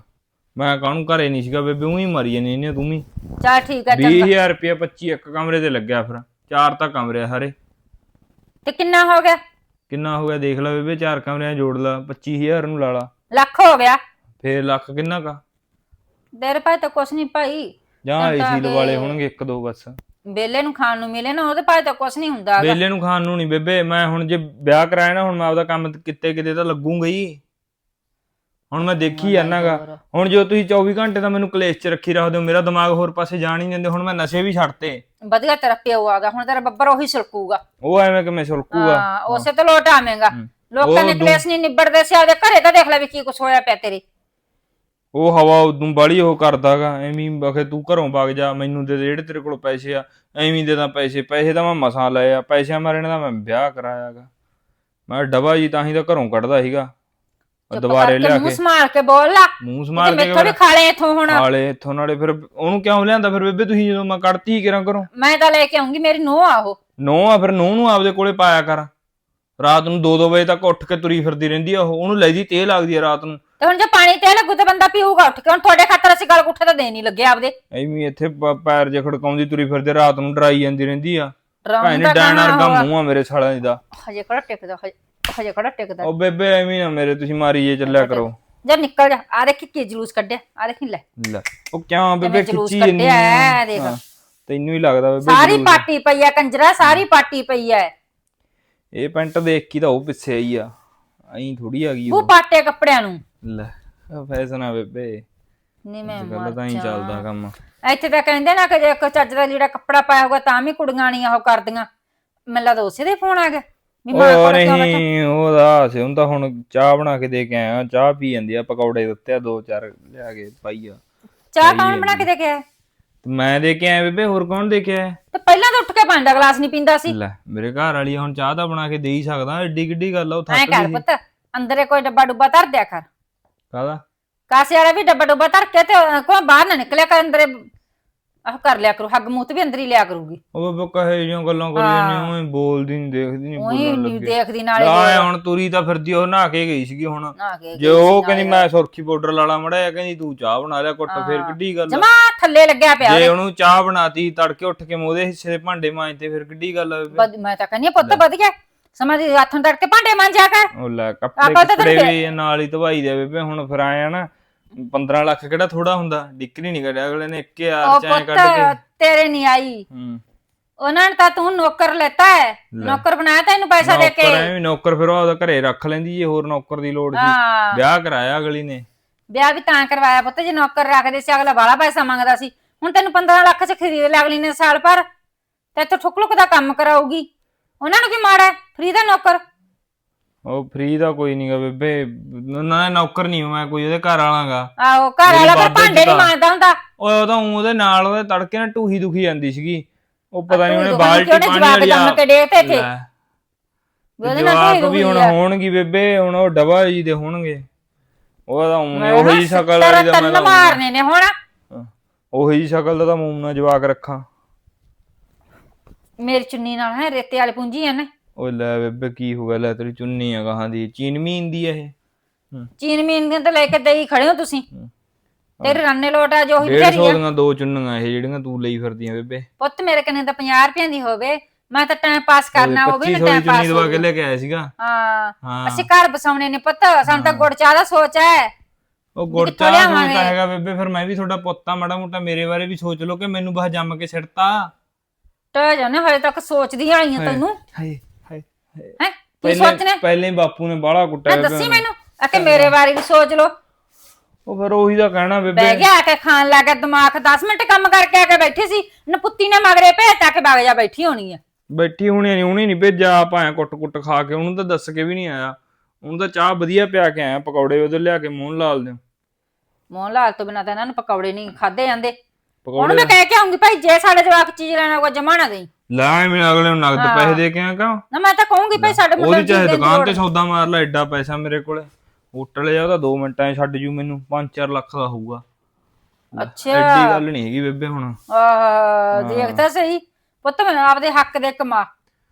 ਮੈਂ ਕਾਹਨੂੰ ਘਰੇ ਨਹੀਂ ਸੀਗਾ ਬੇਬੇ ਉਹੀ ਮਰੀ ਜਾਨੀ ਇਹਨੇ ਤੂੰ ਵੀ। ਚਲ ਠੀਕ ਚੰਗਾ। 20000 ਰੁਪਏ 25 ਇੱਕ ਕਮਰੇ ਤੇ ਲੱਗਿਆ ਫਿਰ ਚਾਰ ਤਾਂ ਕਮਰੇ ਆ ਸਾਰੇ। ਤੇ ਕਿੰਨਾ ਹੋ ਗਿਆ? ਕਿੰਨਾ ਹੋ ਗਿਆ ਦੇਖ ਲੈ ਬੇਬੇ ਚਾਰ ਕਮਰਿਆਂ ਜੋੜ ਲਾ 25000 ਨੂੰ ਲਾ ਲਾ। ਲੱਖ ਹੋ ਗਿਆ। ਫੇਰ ਲੱਖ ਕਿੰਨਾ ਕਾ? ਤੇਰੇ ਭਾਈ ਤਾਂ ਕੁਛ ਨਹੀਂ ਭਾਈ। ਜਾਂ ਏਸੀ ਲਵਾਲੇ ਹੋਣਗੇ ਇੱਕ ਦੋ ਬਸ। ਬੇਲੇ ਨੂੰ ਖਾਣ ਨੂੰ ਮਿਲੇ ਨਾ ਉਹਦੇ ਭਾਈ ਤਾਂ ਕੁਛ ਨਹੀਂ ਹੁੰਦਾ। ਵੇਲੇ ਨੂੰ ਖਾਣ ਨੂੰ ਨਹੀਂ ਬੇਬੇ ਮੈਂ ਹੁਣ ਜੇ ਵਿਆਹ ਕਰਾਇਆ ਨਾ ਹੁਣ ਮੈਂ ਆਪਦਾ ਕੰਮ ਕਿਤੇ ਕਿਤੇ ਤਾਂ ਲੱਗੂਗਾ ਹੀ। ਹੁਣ ਮੈਂ ਦੇਖੀ ਜਾਣਾਗਾ ਹੋਰ। ਹੁਣ ਜੋ ਤੁਸੀਂ 24 ਘੰਟੇ ਤਾਂ ਮੈਨੂੰ ਕਲੇਸ਼ 'ਚ ਰੱਖੀ ਰੱਖਦੇ ਹੋ ਮੇਰਾ ਦਿਮਾਗ ਹੋਰ ਪਾਸੇ ਜਾਣ ਹੀ ਨਹੀਂ ਦਿੰਦੇ ਹੁਣ ਮੈਂ ਨਸ਼ੇ ਵੀ ਛੱਡਤੇ। ਵਧੀਆ ਤੇਰਾ ਪਿਓ ਆ ਗਿਆ ਹੁਣ ਤੇਰਾ ਬੱਬਰ ਉਹੀ ਸਲਕੂਗਾ। ਉਹ ਐਵੇਂ ਕਿ ਮੈਂ ਸੁਲਕੂਗਾ? ਹਾਂ ਉਸੇ ਤੋਂ ਲੋਟ ਆਵੇਂਗਾ। ਲੋਕਾਂ ਨੇ ਦੂ- ਕਲੇਸ਼ ਨਹੀਂ ਨਿਬੜਦੇ ਸੀ ਆਦੇ ਘਰੇ ਤਾਂ ਦੇਖ ਲੈ ਵੀ ਕੀ ਕੁਛ ਹੋਇਆ ਪਿਆ ਤੇਰੇ। ਉਹ ਹਵਾ ਉਦੋਂ ਬਾਲੀ ਉਹ ਕਰਦਾਗਾ ਐਵੇਂ ਬਖੇ ਤੂੰ ਘਰੋਂ ਵਗ ਜਾ ਮੈਨੂੰ ਦੇ ਦੇ ਜਿਹੜੇ ਤੇਰੇ ਕੋਲ ਪੈਸੇ ਆ ਐਵੇਂ ਦੇ ਦਾਂ ਪੈਸੇ ਪੈਸੇ ਤਾਂ ਮੈਂ ਮਸਾਂ ਲਏ ਆ ਪੈਸਿਆਂ ਮਾਰੇ ਤਾਂ ਮੈਂ ਵਿਆਹ ਕਰਾਇਆਗਾ ਮੈਂ ਡਬਾ ਜੀ ਤਾਂ ਹੀ ਤਾਂ ਘਰੋਂ ਕੱਢਦਾ ਸੀਗਾ। ਚੁੱਪ ਦੁਬਾਰੇ ਕਰਕੇ ਲਿਆ ਮੂੰਹ ਕੇ। ਸੰਭਾਲ ਕੇ ਬੋਲ ਲਾ। ਮੂੰਹ ਸਮਾਰ ਕੇ ਮੈਥੋਂ ਵੀ ਖਾ ਲੈ ਇਥੋਂ ਹੁਣ। ਹਾਲੇ ਇੱਥੋਂ ਨਾਲੇ ਫਿਰ ਉਹਨੂੰ ਕਿਉਂ ਲਿਆਂਦਾ ਫਿਰ ਬੇਬੇ ਤੁਸੀਂ ਜਦੋਂ ਮੈਂ ਕੱਢਤੀ ਕਿਰਾਂ ਕਰੋ ਮੈਂ ਤਾਂ ਲੈ ਕੇ ਆਉਂਗੀ ਮੇਰੀ ਨੂੰਹ ਆ ਉਹ। ਨੌ ਆ ਫਿਰ ਨੌ ਨੂੰ ਆਪਦੇ ਕੋਲੇ ਪਾਇਆ ਕਰ। ਰਾਤ ਨੂੰ 2-2 ਵਜੇ ਤੱਕ ਉੱਠ ਕੇ ਤੁਰੀ ਫਿਰਦੀ ਰਹਿੰਦੀ ਆ ਉਹ। ਉਹਨੂੰ ਲੈਦੀ ਤੇਲ ਲੱਗਦੀ ਆ ਰਾਤ ਨੂੰ। ਤੇ ਹੁਣ ਜੇ ਪਾਣੀ ਤੇ ਲੱਗੂ ਤੇ ਬੰਦਾ ਪੀਊਗਾ ਉੱਠ ਕੇ। ਹੁਣ ਤੁਹਾਡੇ ਖਾਤਰ ਅਸੀਂ ਗਲ ਗੁੱਠੇ ਤਾਂ ਦੇ ਨਹੀਂ ਲੱਗੇ ਆਪਦੇ। ਐਵੇਂ ਇੱਥੇ ਪ- ਪੈਰ ਜੇ ਖੜਕਾਉਂਦੀ ਤੁਰੀ ਫਿਰਦੀ ਰਾਤ ਨੂੰ ਡਰਾਈ ਜਾਂਦੀ ਰਹਿੰਦੀ ਆ। ਡਰਾਉਣ ਭੈਣ ਦਾ ਵਰਗਾ। ਮੂੰਹ ਆ ਮੇਰੇ ਸਾਲਿਆਂ ਦਾ। ਹਜੇ ਕਿਹੜਾ ਟਿਕਦਾ ਹਜੇ। ਹਜੇ ਕਿਹੜਾ ਟਿਕਦਾ। ਉਹ ਬੇਬੇ ਐਵੇਂ ਨਾ ਮੇਰੇ ਤੁਸੀਂ ਮਾਰੀ ਜੇ ਚੱਲਿਆ ਕਰੋ। ਜਾ ਨਿਕਲ ਜਾ। ਆ ਦੇਖੀ ਕੀ ਜਲੂਸ ਕੱਢਿਆ। ਆ ਦੇਖੀ ਲੈ। ਲੈ ਉਹ ਕਿਉਂ ਬੇਬੇ? ਜਲੂਸ ਖਿੱਚੀ ਜੰਨੀ ਕੱਢਿਆ ਹੈ, ਦੇਖ। ਤੈਨੂੰ ਹੀ ਲੱਗਦਾ ਬੇਬੇ ਸਾਰੀ ਜਲੂਸ। ਪਾਟੀ ਪਈ ਆ ਕੰਜਰਾ ਸਾਰੀ ਪਾਟੀ ਪਈ ਆ। ਇਹ ਪੈਂਟ ਦੇਖ ਕੇ ਤਾਂ ਉਹ ਪਿੱਛੇ ਆਈ ਆ। ਐਂ ਥੋੜੀ ਆ ਗਈ ਉਹ ਉਹ। ਪਾਟੇ ਕੱਪੜਿਆਂ ਨੂੰ। ਲੈ ਫੈਸ਼ਨ ਆ ਬੇਬੇ। ਨਹੀਂ ਮੈਂ ਮਰ ਤਾਂ ਹੀ। ਚੱਲਦਾ ਕੰਮ। ਇੱਥੇ ਤਾਂ ਕਹਿੰਦੇ ਨਾ ਕਿ ਜੇ ਕੋਈ ਚੱਜ ਦਾ ਲੀੜਾ ਕੱਪੜਾ ਪਾਇਆ ਹੋਊਗਾ ਤਾਂ ਵੀ ਕੁੜੀਆਂ ਨਹੀਂ ਉਹ ਕਰਦੀਆਂ। ਮੈਨੂੰ ਲੱਗਦਾ ਉਸੇ ਦੇ ਫੋਨ ਆ ਵੀ ਮਾਂ ਉਹ ਕੋਲ ਕਿਉਂ ਬੈਠਾ। ਨਹੀਂ ਉਹਦਾ ਸੀ ਤਾਂ ਹੁਣ ਚਾਹ ਬਣਾ ਕੇ ਦੇ ਕੇ ਆਇਆ ਚਾਹ ਪੀ ਜਾਂਦੀ ਆ ਪਕੌੜੇ ਦਿੱਤੇ ਆ ਦੋ ਚਾਰ ਲਿਆ ਕੇ ਪਾਈ ਆ। ਚਾਹ ਕੌਣ ਬਣਾ ਕੇ ਦੇ ਕੇ ਆਇਆ? ਤੇ ਮੈਂ ਦੇ ਕੇ ਆਇਆ ਬੇਬੇ ਹੋਰ ਕੌਣ ਦੇ ਕੇ ਆਇਆ? ਤੇ ਪਹਿਲਾਂ ਤਾਂ ਉੱਠ ਕੇ ਪਾਣੀ ਦਾ ਗਲਾਸ ਨਹੀਂ ਪੀਂਦਾ ਸੀ। ਲੈ ਮੇਰੇ ਘਰ ਵਾਲੀ ਹੁਣ ਚਾਹ ਦਾ ਬਣਾ ਕੇ ਦੇ ਹੀ ਸਕਦਾ ਏਡੀ ਕਿੱਡੀ ਗੱਲ ਆ ਉਹ ਐ ਥੱਕ ਕਰ ਗਈ ਪੁੱਤ ਅੰਦਰੇ ਕੋਈ ਡੱਬਾ ਡੁੱਬਾ ਧਰ ਦਿਆ ਕਰ। ਕਾਦਾ ਕਾਸੇ ਵਾਲਾ ਵੀ ਡੱਬਾ ਡੁੱਬਾ ਧਰ ਕੇ ਤੇ ਕੋਈ ਬਾਹਰ ਨਾ ਨਿਕਲਿਆ ਕਰ ਅੰਦਰੇ ਆਹ ਕਰ ਲਿਆ ਕਰੂ ਹੱਗ ਮੂਤ ਵੀ ਅੰਦਰ ਹੀ ਲਿਆ ਕਰੂਗੀ। ਉਹ ਬੇਬੇ ਕਹੇ ਜਿਹੀਆਂ ਗੱਲਾਂ ਕਰੀ ਜਾਂਦੀ ਉਹ ਬੋਲਦੀ ਨਹੀਂ ਦੇਖਦੀ ਨਹੀਂ ਉਹੀ ਬੋਲਣ ਨੀ ਲੱਗੇ। ਦੇਖਦੀ ਨਾਲੇ ਆ ਹੁਣ ਤੁਰੀ ਤਾਂ ਫਿਰਦੀ ਉਹ ਨਹਾ ਕੇ ਗਈ ਸੀਗੀ ਹੁਣ। ਨਾ ਕੇ ਜੇ ਉਹ ਕਹਿੰਦੀ ਮੈਂ ਸੁਰਖੀ ਪਾਊਡਰ ਲਾਲਾ ਮੜਿਆ ਕਹਿੰਦੀ ਤੂੰ ਚਾਹ ਬਣਾ ਲਿਆ ਘੁੱਟ ਫੇਰ। ਕਿੱਡੀ ਗੱਲ ਆ? ਜਮਾ ਥੱਲੇ ਲੱਗਿਆ ਪਿਆ ਜੇ। ਉਹਨੂੰ ਚਾਹ ਬਣਾਤੀ ਤੜਕੇ ਉੱਠ ਕੇ ਮੈਂ ਉਹਦੇ ਹਿੱਸੇ ਦੇ ਭਾਂਡੇ ਮਾਂਜਤੇ ਫਿਰ ਕਿੱਡੀ ਗੱਲ ਆ। ਬੇਬੇ ਵਧ- ਮੈਂ ਤਾਂ ਕਹਿੰਦੀ ਹਾਂ, ਪੁੱਤ ਵਧੀਆ। ਸਮਾਂ ਦੀ ਹੱਥੋਂ ਤੜਕੇ ਭਾਂਡੇ ਮਾਂਜਿਆ ਕਰ। ਉਹ ਲੈ ਕੱਪੜੇ ਆਪਾਂ ਤਾਂ ਕੱਪੜੇ ਤੈਨੂੰ ਵੀ ਨਾਲ ਹੀ ਧਵਾਈ ਦੇ ਬੇਬੇ ਹੁਣ ਫਿਰ ਆਇਆ ਨਾ 15 ਲੱਖ ਕਿਹੜਾ ਥੋੜਾ ਹੁੰਦਾ ਡਿਕਰੀ ਨਹੀਂ ਕੱਢਿਆ ਅਗਲੇ ਨੇ 1000 ਉਹ ਚ ਐਂ ਕੱਢ ਪੁੱਤ ਕੇ। ਤੇਰੇ ਨਹੀਂ ਆਈ। ਹੂੰ। ਉਹਨਾਂ ਨੇ ਤਾਂ ਤੂੰ ਨੌਕਰ ਲੈਤਾ ਹੈ। ਨੌਕਰ ਬਣਾਇਆ ਤੈਨੂੰ ਪੈਸਾ ਦੇ ਕੇ। ਨੌਕਰ ਐਵੇਂ ਨੌਕਰ ਫਿਰ ਉਹ ਆਪਦਾ ਘਰੇ ਰੱਖ ਲੈਂਦੀ ਜੇ ਹੋਰ ਨੌਕਰ ਦੀ ਲੋੜ ਸੀ। ਹਾਂ। ਵਿਆਹ ਕਰਾਇਆ ਅਗਲੀ ਨੇ। ਵਿਆਹ ਵੀ ਤਾਂ ਕਰਵਾਇਆ ਪੁੱਤ ਜੇ ਨੌਕਰ ਰੱਖਦੇ ਸੀ ਅਗਲਾ ਬਾਲਾ ਪੈਸਾ ਮੰਗਦਾ ਸੀ। ਹੁਣ ਤੈਨੂੰ 15 ਲੱਖ ਚ ਖਰੀਦ ਲਿਆ ਅਗਲੀ ਨੇ ਸਾਲ ਭਰ। ਤੇ ਇੱਥੇ ਠੁਕਲੁਕ ਦਾ ਕੰਮ ਕਰਾਊਗੀ। ਉਹਨਾਂ ਨੂੰ ਕੀ ਮਾੜਾ ਫਰੀ ਦਾ ਨੌਕਰ। ਉਹ ਫ੍ਰੀ ਦਾ ਕੋਈ ਨਹੀਂਗਾ ਬੇਬੇ। ਨਾ ਨੌਕਰ ਨਹੀਂ ਮੈਂ ਕੋਈ ਉਹਦੇ ਘਰ ਵਾਲਾਗਾ ਆਹੋ ਘਰ ਵਾਲਾ ਚ ਭਾਂਡੇ ਨਹੀਂ ਮਾਂਜਦਾ ਹੁੰਦਾ। ਉਹ ਤਾਂ ਉਹਦੇ ਨਾਲ ਉਹਦੇ ਤੜਕੇ ਨਾਲ ਟੂਹੀ ਦੁਖੀ ਜਾਂਦੀ ਸੀਗੀ। ਉਹ ਪਤਾ ਨਹੀਂ ਉਹਨੇ ਬਾਲਟੀ ਉਹਨੇ ਪਾਣੀ ਵਾਲੀ ਕੇ। ਵੀ ਉਹਦੇ ਨਾਲ ਵੀ ਹੁਣ ਆ। ਹੋਣਗੀ ਬੇਬੇ ਹੁਣ ਉਹ ਡਬਾ ਜੀ ਦੇ ਹੋਣਗੇ। ਉਹ ਤਾਂ ਮੈਂ ਉਹੀ ਜੀ ਸ਼ਕਲ ਵਾਲੀ ਦਾ ਮੈਂ ਮਾਰਨੇ ਨੇ ਹੁਣ। ਉਹੀ ਸ਼ਕਲ ਦਾ ਤਾਂ ਮੂੰਹ ਨਾਲ ਜਵਾਕ ਰੱਖਾਂ। ਮੇਰੀ ਚੁੰਨੀ ਨਾਲ ਹੈ ਰੇਤੇ ਵਾਲੇ ਪੁੰਜੀ ਆ ਨੇ। ਉਹ ਲੈ ਬੇਬੇ ਕੀ ਹੋ ਗਿਆ ਲੈ ਤੇਰੀ ਚੁੰਨੀ ਆ ਗਾਹਾਂ ਦੀ। ਚੀਨਮੀ ਇੰਦੀ ਆ ਇਹ? ਚੀਨ ਮੀਨ ਦੇ ਤਾਂ ਲੈ ਕੇ ਦੇਈ ਖੜੇ ਹੋ ਤੁਸੀਂ। ਤੇਰੇ ਰਾਨੇ ਲੋਟ ਆ ਜੋ ਹੀ ਵਿਚਾਰੀ ਸੌ ਆ। ਦੀਆਂ ਦੋ ਚੁੰਨੀਆਂ ਇਹ ਜਿਹੜੀਆਂ ਤੂੰ ਲਈ ਫਿਰਦੀਆਂ ਬੇਬੇ। ਪੁੱਤ ਮੇਰੇ ਕਨੇ ਤਾਂ 50 ਰੁਪਏ ਦੀ ਹੋਵੇ। ਮੈਂ ਤਾਂ ਟਾਈਮ ਪਾਸ ਕਰਨਾ ਉਹ ਵੀ 25 ਨਾ ਦੀ ਟਾਈਮ ਚੁੰਨੀ ਪਾਸ ਦਵਾ ਕੇ ਲੈ ਕੇ ਆਇਆ ਸੀਗਾ। ਹਾਂ ਹਾਂ। ਅਸੀਂ ਘਰ ਬਸਾਉਣੇ ਨੇ ਪੁੱਤ ਸਾਨੂੰ ਤਾਂ ਗੁੜ ਚਾਹ ਦਾ ਸੋਚ ਹੈ। ਉਹ ਗੁੜ ਕਿੱਥੋਂ ਚਾਹ ਲਿਆਵਾਂਗੇ? ਸੋਚਦਾ ਹੈਗਾ ਬੇਬੇ ਫਿਰ ਮੈਂ ਵੀ ਤੁਹਾਡਾ ਪੁੱਤਾਂ ਮਾੜਾ ਮੋਟਾ ਮੇਰੇ ਬਾਰੇ ਵੀ ਸੋਚ ਲਓ ਕਿ ਮੈਨੂੰ ਬਾਹ ਜੰਮ ਕੇ ਸਿੱਟਤਾ। ਟੋ ਜਾਨੇ ਹਲੇ ਤੱਕ ਸੋਚਦੀ ਆਈਆਂ ਤੈਨੂੰ। ਹਾਏ। ਹੈ? ਕੀ ਸੋਚਨੇ ਪਹਿਲੇ ਹੀ ਬਾਪੂ ਨੇ ਬਾਹਲਾ ਕੁੱਟਿਆ ਨਾ ਦੱਸੀ ਨੂੰ। ਮੈਨੂੰ? ਆ ਕਿ ਮੇਰੇ ਬਾਰੇ ਵੀ ਸੋਚ ਲੋ ਉਹ ਫਿਰ ਉਹੀ ਦਾ ਕਹਿਣਾ ਬਹਿ ਬੇਬੇ। ਗਿਆ ਆ ਕੇ ਖਾਣ ਲੱਗਾ ਦਿਮਾਗ 10 ਮਿੰਟ ਕੰਮ ਕਰਕੇ ਆ ਕੇ ਬੈਠੀ ਸੀ। ਨਪੁੱਤੀ ਨੇ ਮਗਰੇ ਭੇਜਤਾ ਕੇ ਵਗ ਜਾ ਬੈਠੀ ਹੋਣੀ ਆ। ਬੈਠੀ ਹੋਣੀ ਨਹੀਂ ਉਹਨੇ ਨਹੀਂ ਭੇਜਿਆ ਆਪਾਂ ਐਂ ਕੁੱਟ ਕੁੱਟ ਖਾ ਕੇ ਉਹਨੂੰ ਤਾਂ ਦੱਸ ਕੇ ਵੀ ਨਹੀਂ ਆਇਆ। ਉਹਨੂੰ ਤਾਂ ਚਾਹ ਵਧੀਆ ਪਿਆ ਕੇ ਆਇਆ ਪਕੌੜੇ ਉਹਦੇ ਲਿਆ ਕੇ ਮੂੰਹ ਲਾਲ ਦਿਓ ਮੋਹਨ ਲਾਲ ਤੋਂ ਬਿਨਾਂ ਤਾਂ ਇਹਨਾਂ ਨੂੰ ਪਕੌੜੇ ਨਹੀਂ ਖਾਦੇ ਜਾਂਦੇ। ਉਹਨੂੰ ਪਕੌੜੇ ਮੈਂ ਕਹਿ ਕੇ ਆਉਂਗੀ ਭਾਈ ਜੇ ਸਾਡੇ ਜਵਾਕ ਚੀਜ਼ ਲੈਣਾ ਹੋਗਾ ਜਮਾਣਾ ਦੇਈ। ਲੈ ਮੈਂ ਅਗਲੇ ਨੂੰ ਨਗਦ। ਪੈਸੇ ਦੇ ਕੇ ਆਇਆ ਕਾ ਨਾ ਮੈਂ ਤਾਂ ਕਹੂੰਗੀ ਭਾਈ ਸਾਡੇ ਉਹਦੀ ਚਾਹੇ ਦੁਕਾਨ ਤੇ ਸੌਦਾ ਮਾਰ ਲੈ ਐਡਾ ਪੈਸਾ ਮੇਰੇ ਕੋਲੇ। ਹੋਟਲ ਜਾ ਉਹਦਾ 2 ਮਿੰਟਾਂ 'ਚ ਛੱਡ ਜੂ ਮੈਨੂੰ 5-4 ਲੱਖ ਦਾ ਹੋਊਗਾ। ਅੱਛਾ। ਐਡੀ ਗੱਲ ਨਹੀਂ ਹੈਗੀ ਬੇਬੇ ਹੁਣ। ਆਹ ਦੇਖਦਾ ਸਹੀ। ਪੁੱਤ ਮੈਂ ਆਪਦੇ ਹੱਕ ਦੇ ਕਮਾ।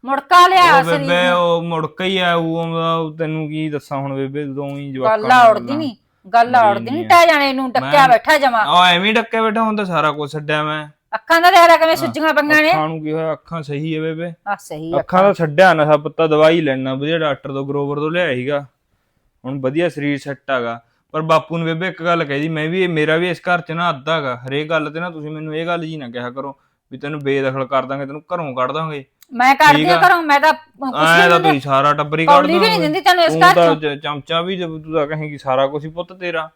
ਮੁੜਕਾ ਲਿਆ ਸਰੀਰ ਬੇਬੇ ਉਹ ਮੁੜਕਾ ਹੀ ਆ ਉਹ ਤੈਨੂੰ ਕੀ ਦੱਸਾਂ ਹੁਣ ਬੇਬੇ ਤੂੰ ਹੀ ਜਵਾਕਾਂ ਗੱਲ ਔੜਦੀ ਨਹੀਂ ਗੱਲ ਔੜਦੀ ਨਹੀਂ। ਟਹਿ ਜਾਣੇ ਨੂੰ ਡੱਕਿਆ ਮੈਂ- ਬੈਠਾ ਜਮਾ। ਉਹ ਐਵੇਂ ਡੱਕੇ ਬੈਠਾ ਹੁੰਦਾ ਸਾਰਾ ਕੁਝ ਛੱਡਿਆ ਮੈਂ। ਅੱਖਾਂ ਦਾ ਦੇਖ ਲੈ ਕਿਵੇਂ ਸੁੱਜੀਆਂ ਪੰਗਾਂ ਨੇ। ਅੱਖਾਂ ਨੂੰ ਕੀ ਹੋਇਆ? ਅੱਖਾਂ ਸਹੀ ਹੈ ਬੇਬੇ। ਆ ਸਹੀ ਆ ਅੱਖਾਂ ਦਾ ਛੱਡਿਆ ਨਸ਼ਾ ਪੱਤਾ ਦਵਾਈ ਲੈਣਾ। ਵਧੀਆ ਡਾਕਟਰ ਤੋਂ ਗਰੋਵਰ ਤੋਂ ਲਿਆਇਆ ਸੀਗਾ। ਹੁਣ ਵਧੀਆ ਸਰੀਰ ਸੈੱਟ ਹੈਗਾ। ਪਰ ਬਾਪੂ ਨੇ ਬੇਬੇ ਇੱਕ ਗੱਲ ਕਹਿਦੀ ਮੈਂ ਵੀ ਮੇਰਾ ਵੀ ਇਸ ਘਰ 'ਚ ਨਾ ਅੱਧਾ ਹੈਗਾ। ਹਰੇਕ ਗੱਲ ਤੇ ਨਾ ਤੁਸੀਂ ਮੈਨੂੰ ਇਹ ਗੱਲ ਜੀ ਨਾ ਕਿਹਾ ਕਰੋ ਵੀ ਤੈਨੂੰ ਬੇਦਖਲ ਕਰ ਦਾਂਗੇ ਤੈਨੂੰ ਘਰੋਂ ਕੱਢ ਦਾਂਗੇ। ਮੈਂ ਕਰਦੀ ਠੀਕ ਆ। ਘਰੋਂ ਮੈਂ ਤਾਂ ਕੁਛ ਐ ਨਹੀਂ ਤਾਂ ਤੁਸੀਂ ਸਾਰਾ ਟੱਬਰ ਹੀ ਕੱਢ ਕੌਲੀ ਵੀ ਨਹੀਂ ਦਿੰਦੀ ਤੈਨੂੰ ਇਸ ਘਰ ਤਾਂ ਚੋਂ। ਚ- ਚਮਚਾ ਵੀ ਜੇ ਤੂੰ ਤਾਂ ਕਹੇਂਗੀ ਸਾਰਾ ਕੁਝ ਹੀ ਪੁੱਤ ਤੇਰਾ।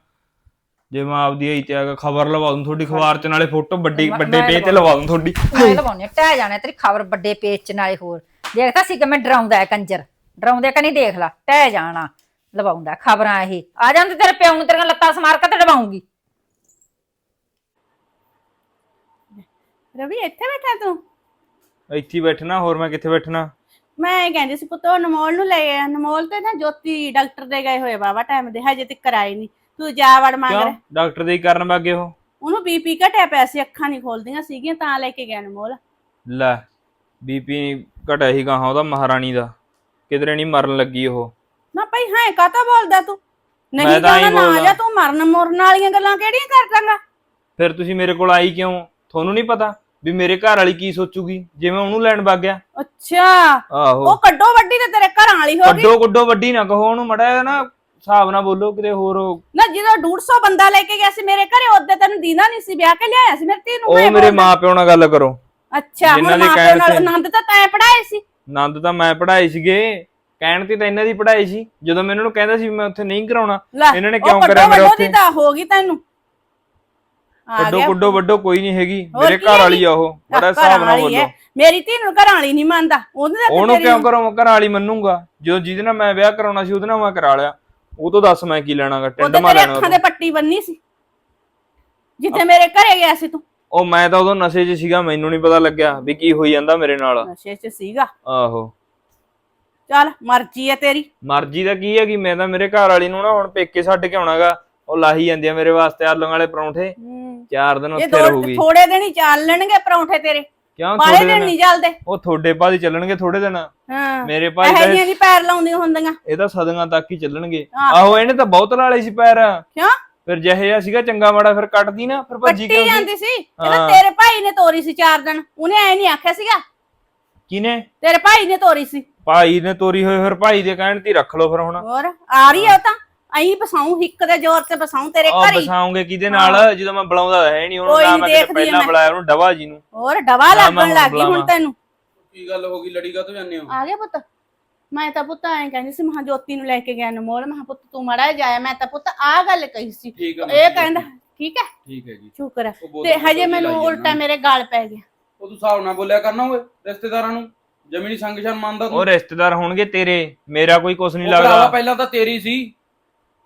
ਜੇ ਮੈਂ ਆਪਦੀ ਆਈ ਤੇ ਆ ਕੇ ਖਬਰ ਲਵਾ ਦੂੰ ਤੁਹਾਡੀ ਅਖਬਾਰ 'ਚ ਨਾਲੇ ਫੋਟੋ ਵੱਡੀ ਵੱਡੇ ਪੇਜ ਤੇ ਲਵਾ ਦੂੰ ਤੁਹਾਡੀ। ਮੈਂ ਲਵਾਉਣੀ ਟਹਿ ਜਾਣਾ ਤੇਰੀ ਖਬਰ ਵੱਡੇ ਪੇਜ ਚ ਨਾਲੇ ਹੋਰ। ਦੇਖਦਾ ਸੀ ਕਿ ਮੈਂ ਡਰਾਉਂਦਾ ਹੈ ਕੰਜਰ। ਡਰਾਉਂਦੇ ਕਿ ਨਹੀਂ ਦੇਖ ਲਾ। ਟਹਿ ਜਾਣਾ। ਲਵਾਉਂਦਾ ਖਬਰਾਂ ਇਹ। ਆ ਜਾਂਦੇ ਤੇਰੇ ਪਿਓ ਨੂੰ ਤੇਰੀਆਂ ਲੱਤਾਂ ਸਮਾਰ ਕੇ ਤੇ ਡਵਾਉਂਗੀ। ਰਵੀ ਇੱਥੇ ਬੈਠਾ ਤੂੰ? ਇੱਥੇ ਬੈਠਣਾ ਹੋਰ ਮੈਂ ਕਿੱਥੇ ਬੈਠਣਾ? ਮੈਂ ਇਹ ਕਹਿੰਦੀ ਸੀ ਪੁੱਤ ਉਹ ਅਨਮੋਲ ਨੂੰ ਲੈ ਆ ਅਨਮੋਲ ਤੇ ਨਾ ਜੋਤੀ ਡਾਕਟਰ ਦੇ ਗਏ ਹੋਏ ਬਾਬਾ ਟਾਈਮ ਦੇ ਹਜੇ ਤੱਕ ਆਏ ਨਹੀਂ। ਤੂੰ ਜਾ ਵੜ ਮੰਗ ਕਿਉਂ? ਡਾਕਟਰ ਦੇ ਹੀ ਕਰਨ ਵਾਗੇ ਉਹ। ਉਹਨੂੰ ਬੀਪੀ ਘਟਿਆ ਪਿਆ ਸੀ ਅੱਖਾਂ ਨਹੀਂ ਖੋਲਦੀਆਂ ਸੀਗੀਆਂ ਤਾਂ ਲੈ ਕੇ ਗਿਆ ਅਨਮੋਲ। ਲੈ ਬੀਪੀ ਘਟਿਆ ਹੀ ਗਾਹਾਂ ਉਹਦਾ ਮਹਾਰਾਣੀ ਦਾ। ਕਿਧਰੇ ਨਹੀਂ ਮਰਨ ਲੱਗੀ ਉਹ। ਨਾ ਭਾਈ ਹਾਂ ਕਾਹਤੋਂ ਬੋਲਦਾ ਤੂੰ? ਮੈਂ ਨਹੀਂ ਤਾਂ ਜਾਣਾ ਨਾ ਬੋਲਦਾ। ਜਾ ਤੂੰ ਮਰਨ ਮੁਰਨ ਵਾਲੀਆਂ ਗੱਲਾਂ ਕਿਹੜੀਆਂ ਕਰਦਾਂਗਾ ਫਿਰ ਤੁਸੀਂ ਮੇਰੇ ਕੋਲ ਆਈ ਕਿਉਂ? ਤੁਹਾਨੂੰ ਨਹੀਂ ਪਤਾ ਵੀ ਮੇਰੇ ਘਰ ਵਾਲੀ ਕੀ ਸੋਚੂਗੀ ਜੇ ਮੈਂ ਉਹਨੂੰ ਲੈਣ ਵਗ ਗਿਆ। ਅੱਛਾ ਆਹੋ। ਉਹ ਕੱਢੋ ਵੱਡੀ ਤੇ ਤੇਰੇ ਘਰਾਂ ਵਾਲੀ ਹੋ ਗਈ। ਕੱਡੋ ਕੱਡੋ ਵੱਡੀ ਨਾ ਕਹੋ ਉਹਨੂੰ ਮੜਾ ਨਾ ਹਿਸਾਬ ਨਾਲ ਬੋਲੋ ਕਿਤੇ ਹੋਰ ਉਹ ਨਾ ਜਦੋਂ 150 ਬੰਦਾ ਲੈ ਕੇ ਗਿਆ ਸੀ ਮੇਰੇ ਘਰੇ ਉਹਦੇ ਤੈਨੂੰ ਦੀਨਾ ਨਹੀਂ ਸੀ ਵਿਆਹ ਕੇ ਲਿਆਇਆ ਸੀ ਮੇਰੀ ਧੀ ਨੂੰ ਉਹ ਘਰੇ ਮੇਰੇ ਬੋਲਦਾ। ਮਾਂ ਪਿਓ ਨਾਲ ਗੱਲ ਕਰੋ। ਅੱਛਾ ਜਿਨ੍ਹਾਂ ਹੁਣ ਦੇ ਕਹਿਣ ਨਾਲ ਤੇ- ਆਨੰਦ ਤਾਂ ਤੈਂ ਪੜਾਏ ਸੀ। ਆਨੰਦ ਤਾਂ ਮੈਂ ਪੜਾਈ ਸੀਗੇ। ਕਹਿਣ ਤੇ ਤਾਂ ਇਹਨਾਂ ਦੀ ਪੜਾਈ ਸੀ। ਜਦੋਂ ਮੈਂ ਇਹਨਾਂ ਨੂੰ ਕਹਿੰਦਾ ਸੀ ਵੀ ਮੈਂ ਉੱਥੇ ਨਹੀਂ ਕਰਾਉਣਾ ਲੈ ਇਹਨਾਂ ਨੇ ਉਹ ਕਿਉਂ ਕਰਿਆ ਮੇਰੇ ਵੱਡੋ ਉੱਥੇ? ਤਾਂ ਹੋ ਗਈ ਤੈਨੂੰ। ਆ ਕੱਡੋ ਗਿਆ। ਕੱਡੋ ਵੱਡੋ ਕੋਈ ਨਹੀਂ ਹੈਗੀ। ਹੋਰ ਮੇਰੇ ਕੀ ਘਰ ਵਾਲੀ? ਆ ਉਹ। ਬੜਾ ਘਰਾਂ ਹਿਸਾਬ ਨਾਲ ਵਾਲੀ ਹੈ। ਬੋਲੋ। ਮੇਰੀ ਧੀ ਨੂੰ ਘਰਾਂ ਵਾਲੀ ਨਹੀਂ ਮੰਨਦਾ। ਉਹਨੇ ਤਾਂ ਉਹਨੂੰ ਤੇਰੀ- ਕਿਉਂ ਕਰਾਂ? ਘਰ ਵਾਲੀ ਮੰਨੂਗਾ। ਜਦੋਂ ਜਿਹਦੇ ਨਾਲ ਮੈਂ ਵਿਆਹ ਕਰਾਉਣਾ ਸੀ ਉਹਦੇ ਨਾਲ ਮੈਂ ਕਰਾ ਲਿਆ। ਉਹ ਤੋਂ ਦੱਸ ਮੈਂ ਕੀ ਲੈਣਾਗਾ ਟਿੰਡ ਉਹਦੇ ਤੇਰੇ ਲੈਣਾ ਅੱਖਾਂ ਦੇ ਪੱਟੀ ਬੰਨੀ ਸੀ। ਜਿੱਥੇ ਮੇਰੇ ਘਰੇ ਗਿਆ ਸੀ ਤੂੰ। ਉਹ ਮੈਂ ਤਾਂ ਉਦੋਂ ਨਸ਼ੇ 'ਚ ਸੀਗਾ ਮੈਨੂੰ ਨਹੀਂ ਪਤਾ ਲੱਗਿਆ ਵੀ ਕੀ ਹੋਈ ਜਾਂਦਾ ਮੇਰੇ ਨਾਲ। ਨਸ਼ੇ 'ਚ ਸੀਗਾ। ਆਹੋ। ਚੱਲ ਮਰਜ਼ੀ ਹੈ ਤੇਰੀ। ਮਰਜ਼ੀ ਦਾ ਕੀ ਹੈਗੀ ਮੈਂ ਤਾਂ ਮੇਰੇ ਘਰ ਵਾਲੀ ਨੂੰ ਨਾ ਹੁਣ ਪੇਕੇ ਛੱਡ ਕੇ ਆਉਣਾਗਾ ਉਹ ਲਾਹੀ ਜਾਂਦੀ ਆ ਮੇਰੇ ਵਾਸਤੇ ਆਲੂਆਂ ਵਾਲੇ ਪਰੌਂਠੇ। ਚਾਰ ਦਿਨ ਇਹ ਉੱਥੇ ਦੋ ਰਹੂਗੀ। ਥੋੜੇ ਦਿਨ ਹੀ ਚੱਲ ਲੈਣਗੇ ਪਰੌਂਠੇ ਤੇਰੇ। ਕਿਉਂ ਬਾਰੇ ਥੋੜੇ ਦਿਨ? ਨਹੀਂ ਚੱਲਦੇ ਉਹ ਤੁਹਾਡੇ ਭਾਜੀ ਚੱਲਣਗੇ ਥੋੜੇ ਦਿਨ? ਹਾਂ ਮੇਰੇ ਭਾਈ ਇਹ ਜੀਆਂ ਦੀ ਪੈਰ ਲਾਉਂਦੀਆਂ ਹੁੰਦੀਆਂ। ਇਹ ਤਾਂ ਸਦੀਆਂ ਤੱਕ ਹੀ ਚੱਲਣਗੇ। ਆਹ। ਇਹਨੇ ਤਾਂ ਬਹੁਤ ਲਾਲੇ ਸੀ ਪੈਰ। ਕਿਉਂ? ਫਿਰ ਜਿਹੇ ਜਿਹਾ ਸੀਗਾ ਚੰਗਾ ਮਾੜਾ ਫਿਰ ਕੱਟਦੀ ਨਾ ਫਿਰ ਭੱਜੀ ਕਿਉਂ ਸੀ? ਜਾਂਦੀ ਸੀ। ਇਹ ਤਾਂ ਹਾਂ। ਤੇਰੇ ਭਾਈ ਨੇ ਤੋਰੀ ਸੀ ਚਾਰ ਦਿਨ। ਉਹਨੇ ਐ ਨਹੀਂ ਆਖਿਆ ਸੀਗਾ। ਕਿਨੇ ਤੇਰੇ ਭਾਈ ਨੇ ਤੋਰੀ ਸੀ। ਭਾਈ ਨੇ ਤੋਰੀ ਹੋਏ ਫਿਰ ਭਾਈ ਦੇ ਕਹਿਣ ਤੇ ਹੀ ਰੱਖ ਲਓ ਫਿਰ ਹੁਣ। ਹੋਰ ਆ ਰਹੀ ਆ ਤਾਂ। ਅਹੀਂ ਬਸਾਉ ਹਿੱਕ ਦੇ ਜ਼ੋਰ ਤੇ ਬਸਾਉ ਤੇਰੇ ਆ ਘਰ। ਹੀ ਬਸਾਉਂਗੇ ਕਿਹਦੇ ਨਾਲ? ਜਦੋਂ ਮੈਂ ਬੁਲਾਉਂਦਾ ਹੈ ਨਹੀਂ ਉਹਨੂੰ ਕੋਈ ਨਾ ਮੈਂ ਕਿਤੇ ਦੇਖਦੀ ਆ ਪਹਿਲਾਂ ਮੈਂ। ਬੁਲਾਇਆ ਉਹਨੂੰ ਡਵਾ ਜੀ ਨੂੰ। ਹੋਰ ਡਵਾ ਨਾ ਮੈਂ ਲੱਗਣ ਲੱਗ ਗਈ ਹੁਣ ਬੁਲਾਵਾਂ। ਤੈਨੂੰ। ਕੀ ਗੱਲ ਹੋ ਗਈ? ਲੜੀ ਕਾ ਤੋਂ ਜਾਂਦੇ ਹੋ? ਆ ਗਿਆ ਪੁੱਤ। ਮੈਂ ਤਾਂ ਪੁੱਤ ਐਂ ਕਹਿੰਦੀ ਸੀ ਮਹਾ ਜੋਤੀ ਨੂੰ ਲੈ ਕੇ ਗਿਆ ਅਨਮੋਲ ਮਹਾ ਪੁੱਤ ਤੂੰ ਮੜਾ ਜਾਇਆ। ਮੈਂ ਤਾਂ ਪੁੱਤ ਆ ਗੱਲ ਕਹੀ ਸੀ। ਠੀਕ ਇਹ ਜੀ, ਕਹਿੰਦਾ ਠੀਕ ਹੈ? ਠੀਕ ਹੈ ਜੀ। ਸ਼ੁਕਰ ਹੈ। ਉਹ ਬੋਤਲ ਤੇ ਹਜੇ ਮੈਨੂੰ ਲਾਈ ਉਲਟਾ। ਮੇਰੇ ਗਾਲ ਪੈ ਗਿਆ। ਉਹ ਤੂੰ ਹਿਸਾਬ ਨਾਲ ਬੋਲਿਆ ਕਰਨਾ ਓਏ ਰਿਸ਼ਤੇਦਾਰਾਂ ਨੂੰ। ਜਮੀਨੀ ਸੰਗ ਸ਼ਰਮ ਮੰਨਦਾ ਤੂੰ। ਉਹ ਰਿਸ਼ਤੇਦਾਰ ਹੋਣਗੇ ਤੇਰੇ। ਮੇਰਾ ਕੋਈ ਕੁਛ ਨਹੀਂ ਉਹ ਭਰਾਵਾ ਲੱਗਦਾ। ਪਹਿਲਾਂ ਤਾਂ ਤੇਰੀ ਸੀ।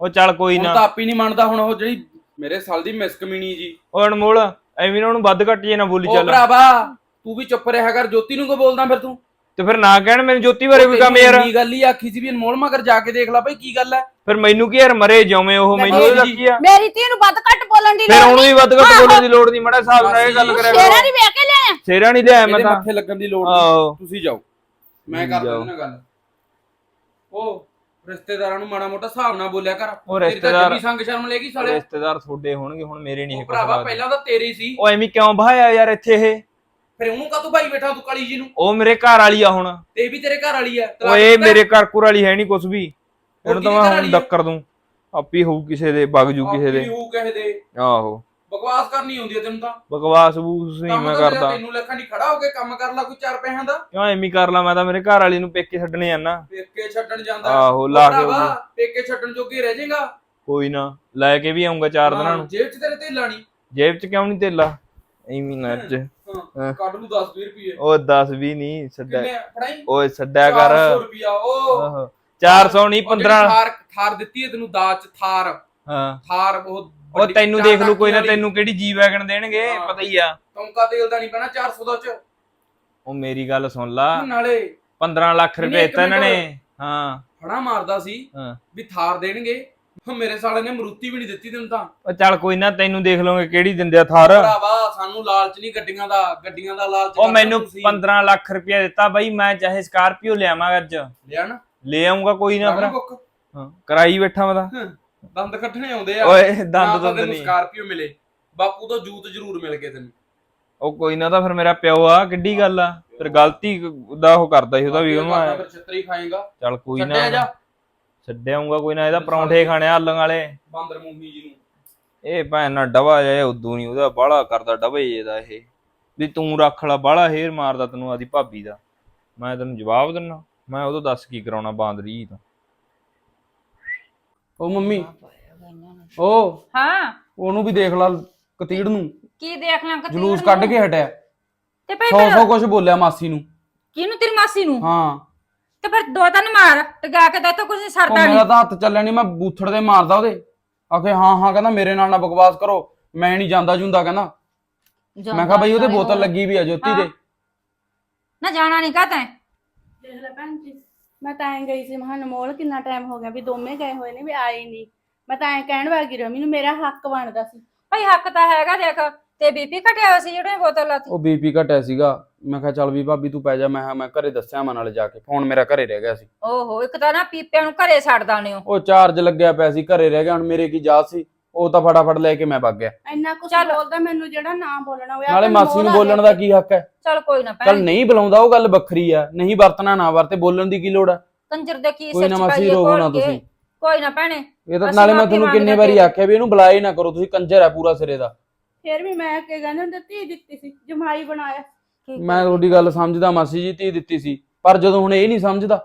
ਉਹ ਚੱਲ ਕੋਈ ਹੁਣ ਨਾ। ਤਾਂ ਆਪ ਹੀ ਨਹੀਂ ਮੰਨਦਾ ਹੁਣ ਉਹ ਜਿਹੜੀ ਮੇਰੇ ਸਾਲ ਦੀ ਮਿਸ ਕਮੀਣੀ ਜੀ। ਉਹ ਅਨਮੋਲ ਐਵੇਂ ਨਾ ਉਹਨੂੰ ਵੱਧ ਘੱਟ ਜੇ ਨਾ ਬੋਲੀ ਉਹ ਚੱਲ। ਭਰਾਵਾ ਤੂੰ ਵੀ ਚੁੱਪ ਰਿਹਾ ਕਰ ਜੋਤੀ ਨੂੰ ਕੋ ਬੋਲਦਾ ਫਿਰ ਤੂੰ? ਤੇ ਫਿਰ ਨਾ ਕਹਿਣ ਮੈਨੂੰ ਜੋਤੀ ਬਾਰੇ ਕੋਈ ਕੰਮ ਯਾਰ। ਕੀ ਗੱਲ ਹੀ ਆਖੀ ਸੀ ਵੀ ਅਨਮੋਲ ਮਗਰ ਜਾ ਕੇ ਦੇਖ ਲੈ ਭਾਈ ਕੀ ਗੱਲ ਹੈ। ਫਿਰ ਮੈਨੂੰ ਕੀ ਯਾਰ ਮਰੇ ਜਿਵੇਂ ਉਹ ਮੈਨੂੰ ਆ। ਮੇਰੀ ਧੀ ਨੂੰ ਵੱਧ ਘੱਟ ਬੋਲਣ ਦੀ ਫਿਰ ਲੋੜ ਉਹਨੂੰ ਵੀ ਵੱਧ ਘੱਟ ਬੋਲਣ ਦੀ ਲੋੜ ਨਹੀਂ ਮੜਾ ਹਿਸਾਬ ਨਾਲ ਇਹ ਗੱਲ ਕਰਿਆ ਸ਼ੇਰਾ ਕਰੋ। ਨਹੀਂ ਵੇਖ ਕੇ ਲਿਆ ਸ਼ੇਰਾ ਨਹੀਂ ਲਿਆ ਮੈਂ ਇਹਦੇ ਤਾਂ। ਮੱਥੇ ਲੱਗਣ ਦੀ ਲੋੜ ਨਹੀਂ। ਆਹੋ। ਤੁਸੀਂ ਜਾਓ। ਮੈਂ ਜਾਓ। ਇਹਨਾਂ ਗੱਲ। ਉਹ ਰਿਸ਼ਤੇਦਾਰਾਂ ਨੂੰ ਮਾੜਾ ਮੋਟਾ ਹਿਸਾਬ ਨਾਲ ਬੋਲਿਆ ਕਰ। ਉਹ ਤੇਰੀ ਤਾਂ ਰਿਸ਼ਤੇਦਾਰ ਜਮੀ ਸੰਗ ਸ਼ਰਮ ਲੈਗੀ ਸਾਲੇ ਰਿਸ਼ਤੇਦਾਰ ਤੁਹਾਡੇ ਹੋਣਗੇ ਹੁਣ ਮੇਰੇ ਨਹੀਂ ਉਹ ਭਰਾਵਾ ਪਹਿਲਾਂ ਤਾਂ ਤੇਰੀ ਸੀ। ਉਹ ਐਵੇਂ ਕਿਉਂ ਬਹਾਇਆ ਯਾਰ ਇੱਥੇ ਇਹ? ਫਿਰ ਉਹਨੂੰ ਕਾਤੋਂ ਭਾਈ ਬੈਠਾ ਤੂੰ ਕਾਲੀ ਜੀ ਨੂੰ? ਉਹ ਮੇਰੇ ਘਰ ਵਾਲੀ ਆ ਹੁਣ। ਤੇ ਇਹ ਵੀ ਤੇਰੇ ਘਰ ਵਾਲੀ ਆ। ਉਹ ਇਹ ਮੇਰੇ ਘਰ ਕੁਰ ਵਾਲੀ ਹੈ ਨਹੀਂ ਕੁਛ ਵੀ। ਇਹਨੂੰ ਤਾਂ ਕਿਹਦੀ ਮੈਂ ਘਰ ਹੁਣ ਵਾਲੀ ਆ? ਡੱਕਰ ਦੂੰ। ਆਪੀ ਹੋਊ ਕਿਸੇ ਦੇ ਵਗ ਜੂ ਕਿਸੇ ਦੇ। ਹੂ ਕਹੇ ਦੇ। ਆਹੋ। ਬਕਵਾਸ ਕਰਨੀ ਆਉਂਦੀ ਹੈ ਤੈਨੂੰ ਤਾਂ। ਬਕਵਾਸ ਬੂਸ ਨਹੀਂ ਕੰਮ ਮੈਂ ਤਾਂ ਕਰਦਾ। ਤੈਨੂੰ ਲੱਖਾਂ ਨਹੀਂ ਖੜਾ ਹੋ ਕੇ ਕੰਮ ਕਰ ਲੈ ਕੋਈ ਚਾਰ ਪੈਸਿਆਂ ਦਾ। ਕਿਉਂ ਐਵੇਂ ਹੀ ਕਰ ਲਾ ਮੈਂ ਤਾਂ ਮੇਰੇ ਘਰ ਵਾਲੀ ਨੂੰ ਪੇਕੇ ਛੱਡਣੇ ਆਣਾ ਪੇਕੇ ਛੱਡਣ ਜਾਂਦਾ। ਆਹੋ ਲਾ ਕੇ ਭਰਾਵਾ। ਪੇਕੇ ਛੱਡਣ ਜੋਗੀ ਰਹਿ ਜਾਏਗਾ। ਕੋਈ ਨਾ ਲੈ ਕੇ ਵੀ ਆਉਂਗਾ ਚਾਰ ਦਿਨਾਂ ਨੂੰ। ਜੇਬ 'ਚ ਤੇਰੇ ਤੇ ਲਾਣੀ ਜੇਬ 'ਚ ਕਿਉਂ ਨਹੀਂ ਤੇਲਾ ਐਵੇਂ ਨਾ ਅੱਜ। ਹਾਂ ਕੱਢ ਲੂ 10 20 ਰੁਪਏ। ਉਹ 10 ਵੀ ਨਹੀਂ ਛੱਡਿਆ ਕਿੰਨੇ ਆ? ਫੜਾਈ? ਓਏ ਛੱਡਿਆ ਕਰ। 400 ਰੁਪਿਆ ਉਹ ਆਹੋ। 400 ਨਹੀਂ ਉਹ ਜਿਹੜੀ 15 ਥਾਰ ਥਾਰ ਦਿੱਤੀ ਹੈ ਤੈਨੂੰ ਦਾਜ ਚ ਥਾਰ। ਹਾਂ। ਥਾਰ ਉਹ ਉਹ ਵੱਡੀ ਤੈਨੂੰ ਚਾਰ ਦੇਖ ਲੂ ਕੋਈ ਨਾ ਤੈਨੂੰ ਕਿਹੜੀ ਜੀ ਵੈਗਨ ਦੇਣਗੇ ਹਾਂ। ਪਤਾ ਹੀ ਆ। ਟੌਂਕਾ ਤੇਲ ਦਾ ਨਹੀਂ ਪੈਣਾ 400 ਦਾ ਚ। ਉਹ ਮੇਰੀ ਗੱਲ ਸੁਣ ਲਾ। ਨਾਲੇ 15 ਲੱਖ ਨਹੀਂ, ਰੁਪਏ ਇੱਕ ਦਿੱਤਾ ਇਹਨਾਂ। ਨੇ। ਹਾਂ। ਫੜਾ ਮਾਰਦਾ ਸੀ ਹਾਂ। ਵੀ ਥਾਰ ਦੇਣਗੇ। ਉਹ ਮੇਰੇ ਸਾਲੇ ਨੇ ਮਰੂਤੀ ਵੀ ਨਹੀਂ ਦਿੱਤੀ ਤੈਨੂੰ ਤਾਂ। ਉਹ ਚੱਲ ਕੋਈ ਨਾ ਤੈਨੂੰ ਦੇਖ ਲਓਗੇ ਕਿਹੜੀ ਦਿੰਦੇ ਆ ਥਾਰ। ਭਰਾਵਾ ਸਾਨੂੰ ਲਾਲਚ ਨਹੀਂ ਗੱਡੀਆਂ ਦਾ ਗੱਡੀਆਂ ਦਾ ਲਾਲਚ ਉਹ ਕਰਦੇ ਮੈਨੂੰ ਤੁਸੀਂ। 15 ਲੱਖ ਰੁਪਏ ਦਿੱਤਾ ਬਾਈ ਮੈਂ ਚਾਹੇ ਸਕਾਰਪੀਓ ਲਿਆਵਾਂ ਅੱਜ। ਲਿਆ ਨਾ ਲੈ ਆਉਂਗਾ ਕੋਈ ਨਾ ਫਿਰ ਹਾਂ, ਕਰਾਈ ਬੈਠਾ ਮੈਂ ਤਾਂ। ਦੰਦ ਕੱਢਣੇ ਆਉਂਦੇ ਆ। ਓਏ ਨਾ ਦੰਦ ਦੰਦ ਨਹੀਂ। ਸਕਾਰਪੀਓ ਮਿਲੇ ਬਾਪੂ ਤੋਂ ਜੂਤ ਜ਼ਰੂਰ ਮਿਲ ਗਏ ਤੈਨੂੰ। ਉਹ ਕੋਈ ਨਾ ਤਾਂ ਫਿਰ ਮੇਰਾ ਪਿਓ ਆ ਕਿੱਡੀ ਗੱਲ ਆ। ਫਿਰ ਗਲਤੀ ਦਾ ਉਹ ਕਰਦਾ ਸੀ ਉਹਦਾ ਵੀ ਉਹਨੂੰ। ਫਿਰ ਛੱਤਰੀ ਖਾਏਗਾ। ਚੱਲ ਕੋਈ ਨਾ। ਛੱਡਿਆਉਂਗਾ ਕੋਈ ਨਾ ਇਹਦਾ ਪਰੌਂਠੇ ਖਾਣੇ ਆ ਆਲੂਆਂ ਵਾਲੇ। ਬਾਂਦਰ ਮੂੰਹੀ ਜੀ ਨੂੰ। ਇਹ ਭੈਣ ਨਾਲ ਡਵਾ ਜਾਏ ਉਦੋਂ ਨਹੀਂ ਉਹਦਾ ਬਾਹਲਾ ਕਰਦਾ ਡਵੇ ਇਹਦਾ ਇਹ। ਵੀ ਤੂੰ ਰੱਖ ਲੈ ਬਾਹਲਾ ਹੇਰ ਮਾਰਦਾ ਤੈਨੂੰ ਆਦੀ ਭਾਬੀ ਦਾ। ਮੈਂ ਤੈਨੂੰ ਜਵਾਬ ਦਿੰਨਾ। ਮੈਂ ਉਦੋਂ ਦੱਸ ਕੀ ਕਰਾਉਣਾ ਬਾਂਦਰੀ ਤੋਂ। ਉਹ ਮੰਮੀ ਉਹ ਹਾਂ। ਉਹਨੂੰ ਵੀ ਦੇਖ ਲਾ ਕਤੀੜ ਨੂੰ। ਕੀ ਦੇਖ ਲਾਂ ਕਤੀ ਜਲੂਸ ਕੱਢ ਕੇ ਹਟਿਆ। ਤੇ ਭਾਈ ਸੌ ਫਿਰ ਸੌ ਕੁਝ ਬੋਲਿਆ ਮਾਸੀ ਨੂੰ। ਕਿਹਨੂੰ ਤੇਰੀ ਮਾਸੀ ਨੂੰ? ਹਾਂ। ਤੇ ਫਿਰ ਦੋ ਤਿੰਨ ਮਾਰ ਤੇ ਗਾ ਕੇ ਤਾਂ ਕੁਝ ਨਹੀਂ ਸਰਦਾ ਮੇਰਾ ਨਹੀਂ ਤਾਂ ਹੱਥ ਚੱਲਿਆ ਨਹੀਂ ਮੈਂ ਬੂਥੜ ਦੇ ਮਾਰਦਾ ਉਹਦੇ। ਆਖੇ ਹਾਂ ਹਾਂ ਕਹਿੰਦਾ ਮੇਰੇ ਨਾਲ ਨਾ ਬਕਵਾਸ ਕਰੋ। ਮੈਂ ਨਹੀਂ ਜਾਂਦਾ ਜੁੰਦਾ ਕਹਿੰਦਾ। ਮੈਂ ਕਿਹਾ ਬਈ ਉਹਦੇ ਬੋਤਲ ਲੱਗੀ ਵੀ ਆ ਜੋਤੀ ਦੇ। ਨਾ ਜਾਣਾ ਨਹੀਂ ਕਹਤਾ? ਦੇਖ ਲੈ ਭੈਣ ਜੀ ਮੈਂ ਤਾਂ ਐਂ ਗਈ ਸੀ ਮਹਾਂ ਅਨਮੋਲ ਕਿੰਨਾ ਟਾਈਮ ਹੋ ਗਿਆ ਵੀ ਦੋਵੇਂ ਗਏ ਹੋਏ ਨੇ ਵੀ ਆਏ ਨਹੀਂ ਮੈਂ ਤਾਂ ਐਂ ਕਹਿਣ ਵਾਗੀ ਰਮੀ ਨੂੰ ਮੇਰਾ ਹੱਕ ਬਣਦਾ ਸੀ। ਭਾਈ ਹੱਕ ਤਾਂ ਹੈਗਾ ਦੇਖ ਤੇ ਬੀਪੀ ਘਟਿਆ ਹੋਇਆ ਸੀ ਜਿਹੜੇ ਬੋਤਲ ਲਾਤੀ। ਉਹ ਬੀਪੀ ਘਟਿਆ ਸੀਗਾ ਮੈਂ ਕਿਹਾ ਚੱਲ ਵੀ ਭਾਬੀ ਤੂੰ ਪੈ ਜਾ ਮੈਂ ਕਿਹਾ ਮੈਂ ਘਰੇ ਦੱਸਿਆ ਮੈਂ ਨਾਲੇ ਜਾ ਕੇ ਫੋਨ ਮੇਰਾ ਘਰੇ ਰਹਿ ਗਿਆ ਸੀ। ਓਹੋ ਇੱਕ ਤਾਂ ਨਾ ਪੀਪਿਆਂ ਨੂੰ ਘਰੇ ਛੱਡ ਦਾਨੇ ਹੋ ਉਹ ਚਾਰਜ ਲੱਗਿਆ ਪਿਆ ਸੀ ਘਰੇ ਰਹਿ ਗਿਆ ਹੁਣ ਮੇਰੇ ਕੀ ਜਾਤ ਸੀ? ਉਹ ਤਾਂ ਫਟਾਫਟ ਲੈ ਕੇ ਮੈਂ ਭੱਗ ਗਿਆ। ਇੰਨਾ ਕੁਝ ਚੱਲ। ਬੋਲਦਾ ਮੈਨੂੰ ਜਿਹੜਾ ਨਾ ਬੋਲਣਾ ਹੋਇਆ ਨਾਲੇ ਮਾਸੀ ਨੂੰ ਬੋਲਣ ਦਾ। ਕੀ ਹੱਕ ਹੈ? ਚਲ ਕੋਈ ਨਾ ਚੱਲ ਭੈਣ। ਨਹੀਂ ਬੁਲਾਉਂਦਾ ਉਹ ਗੱਲ ਵੱਖਰੀ ਆ। ਨਹੀਂ ਵਰਤਣਾ ਨਾ ਵਰਤੇ ਬੋਲਣ ਦੀ ਕੀ ਲੋੜ ਆ? ਕੰਜਰ ਦੇ ਕੀ ਕੋਈ ਸਿਰ ਨਾ ਚ ਮਾਸੀ ਪਾਈਏ ਰੋਵੋ ਨਾ ਘੋਲ ਕੇ। ਤੁਸੀਂ। ਕੋਈ ਨਾ ਭੈਣੇ ਇਹ ਤਾਂ ਅਸੀਂ ਨਾਲੇ ਮੈਂ ਮਾਫ਼ੀ ਤੁਹਾਨੂੰ ਕਿੰਨੇ ਮੰਗਦੇ ਵਾਰੀ। ਆਖਿਆ ਵੀ ਇਹਨੂੰ ਬੁਲਾਏ ਨਾ ਕਰੋ ਤੁਸੀਂ ਕੰਜਰ ਆ ਪੂਰਾ ਸਿਰੇ ਦਾ। ਫਿਰ ਵੀ ਮੈਂ ਕੀ ਕਹਿੰਦੇ ਹੁੰਦੇ ਧੀ ਦਿੱਤੀ ਸੀ ਜਮਾਈ ਬਣਾਇਆ। ਮੈਂ ਤੁਹਾਡੀ ਗੱਲ ਸਮਝਦਾ ਮਾਸੀ ਜੀ ਧੀ ਦਿੱਤੀ ਸੀ। ਪਰ ਜਦੋਂ ਹੁਣ ਇਹ ਨਹੀਂ ਸਮਝਦਾ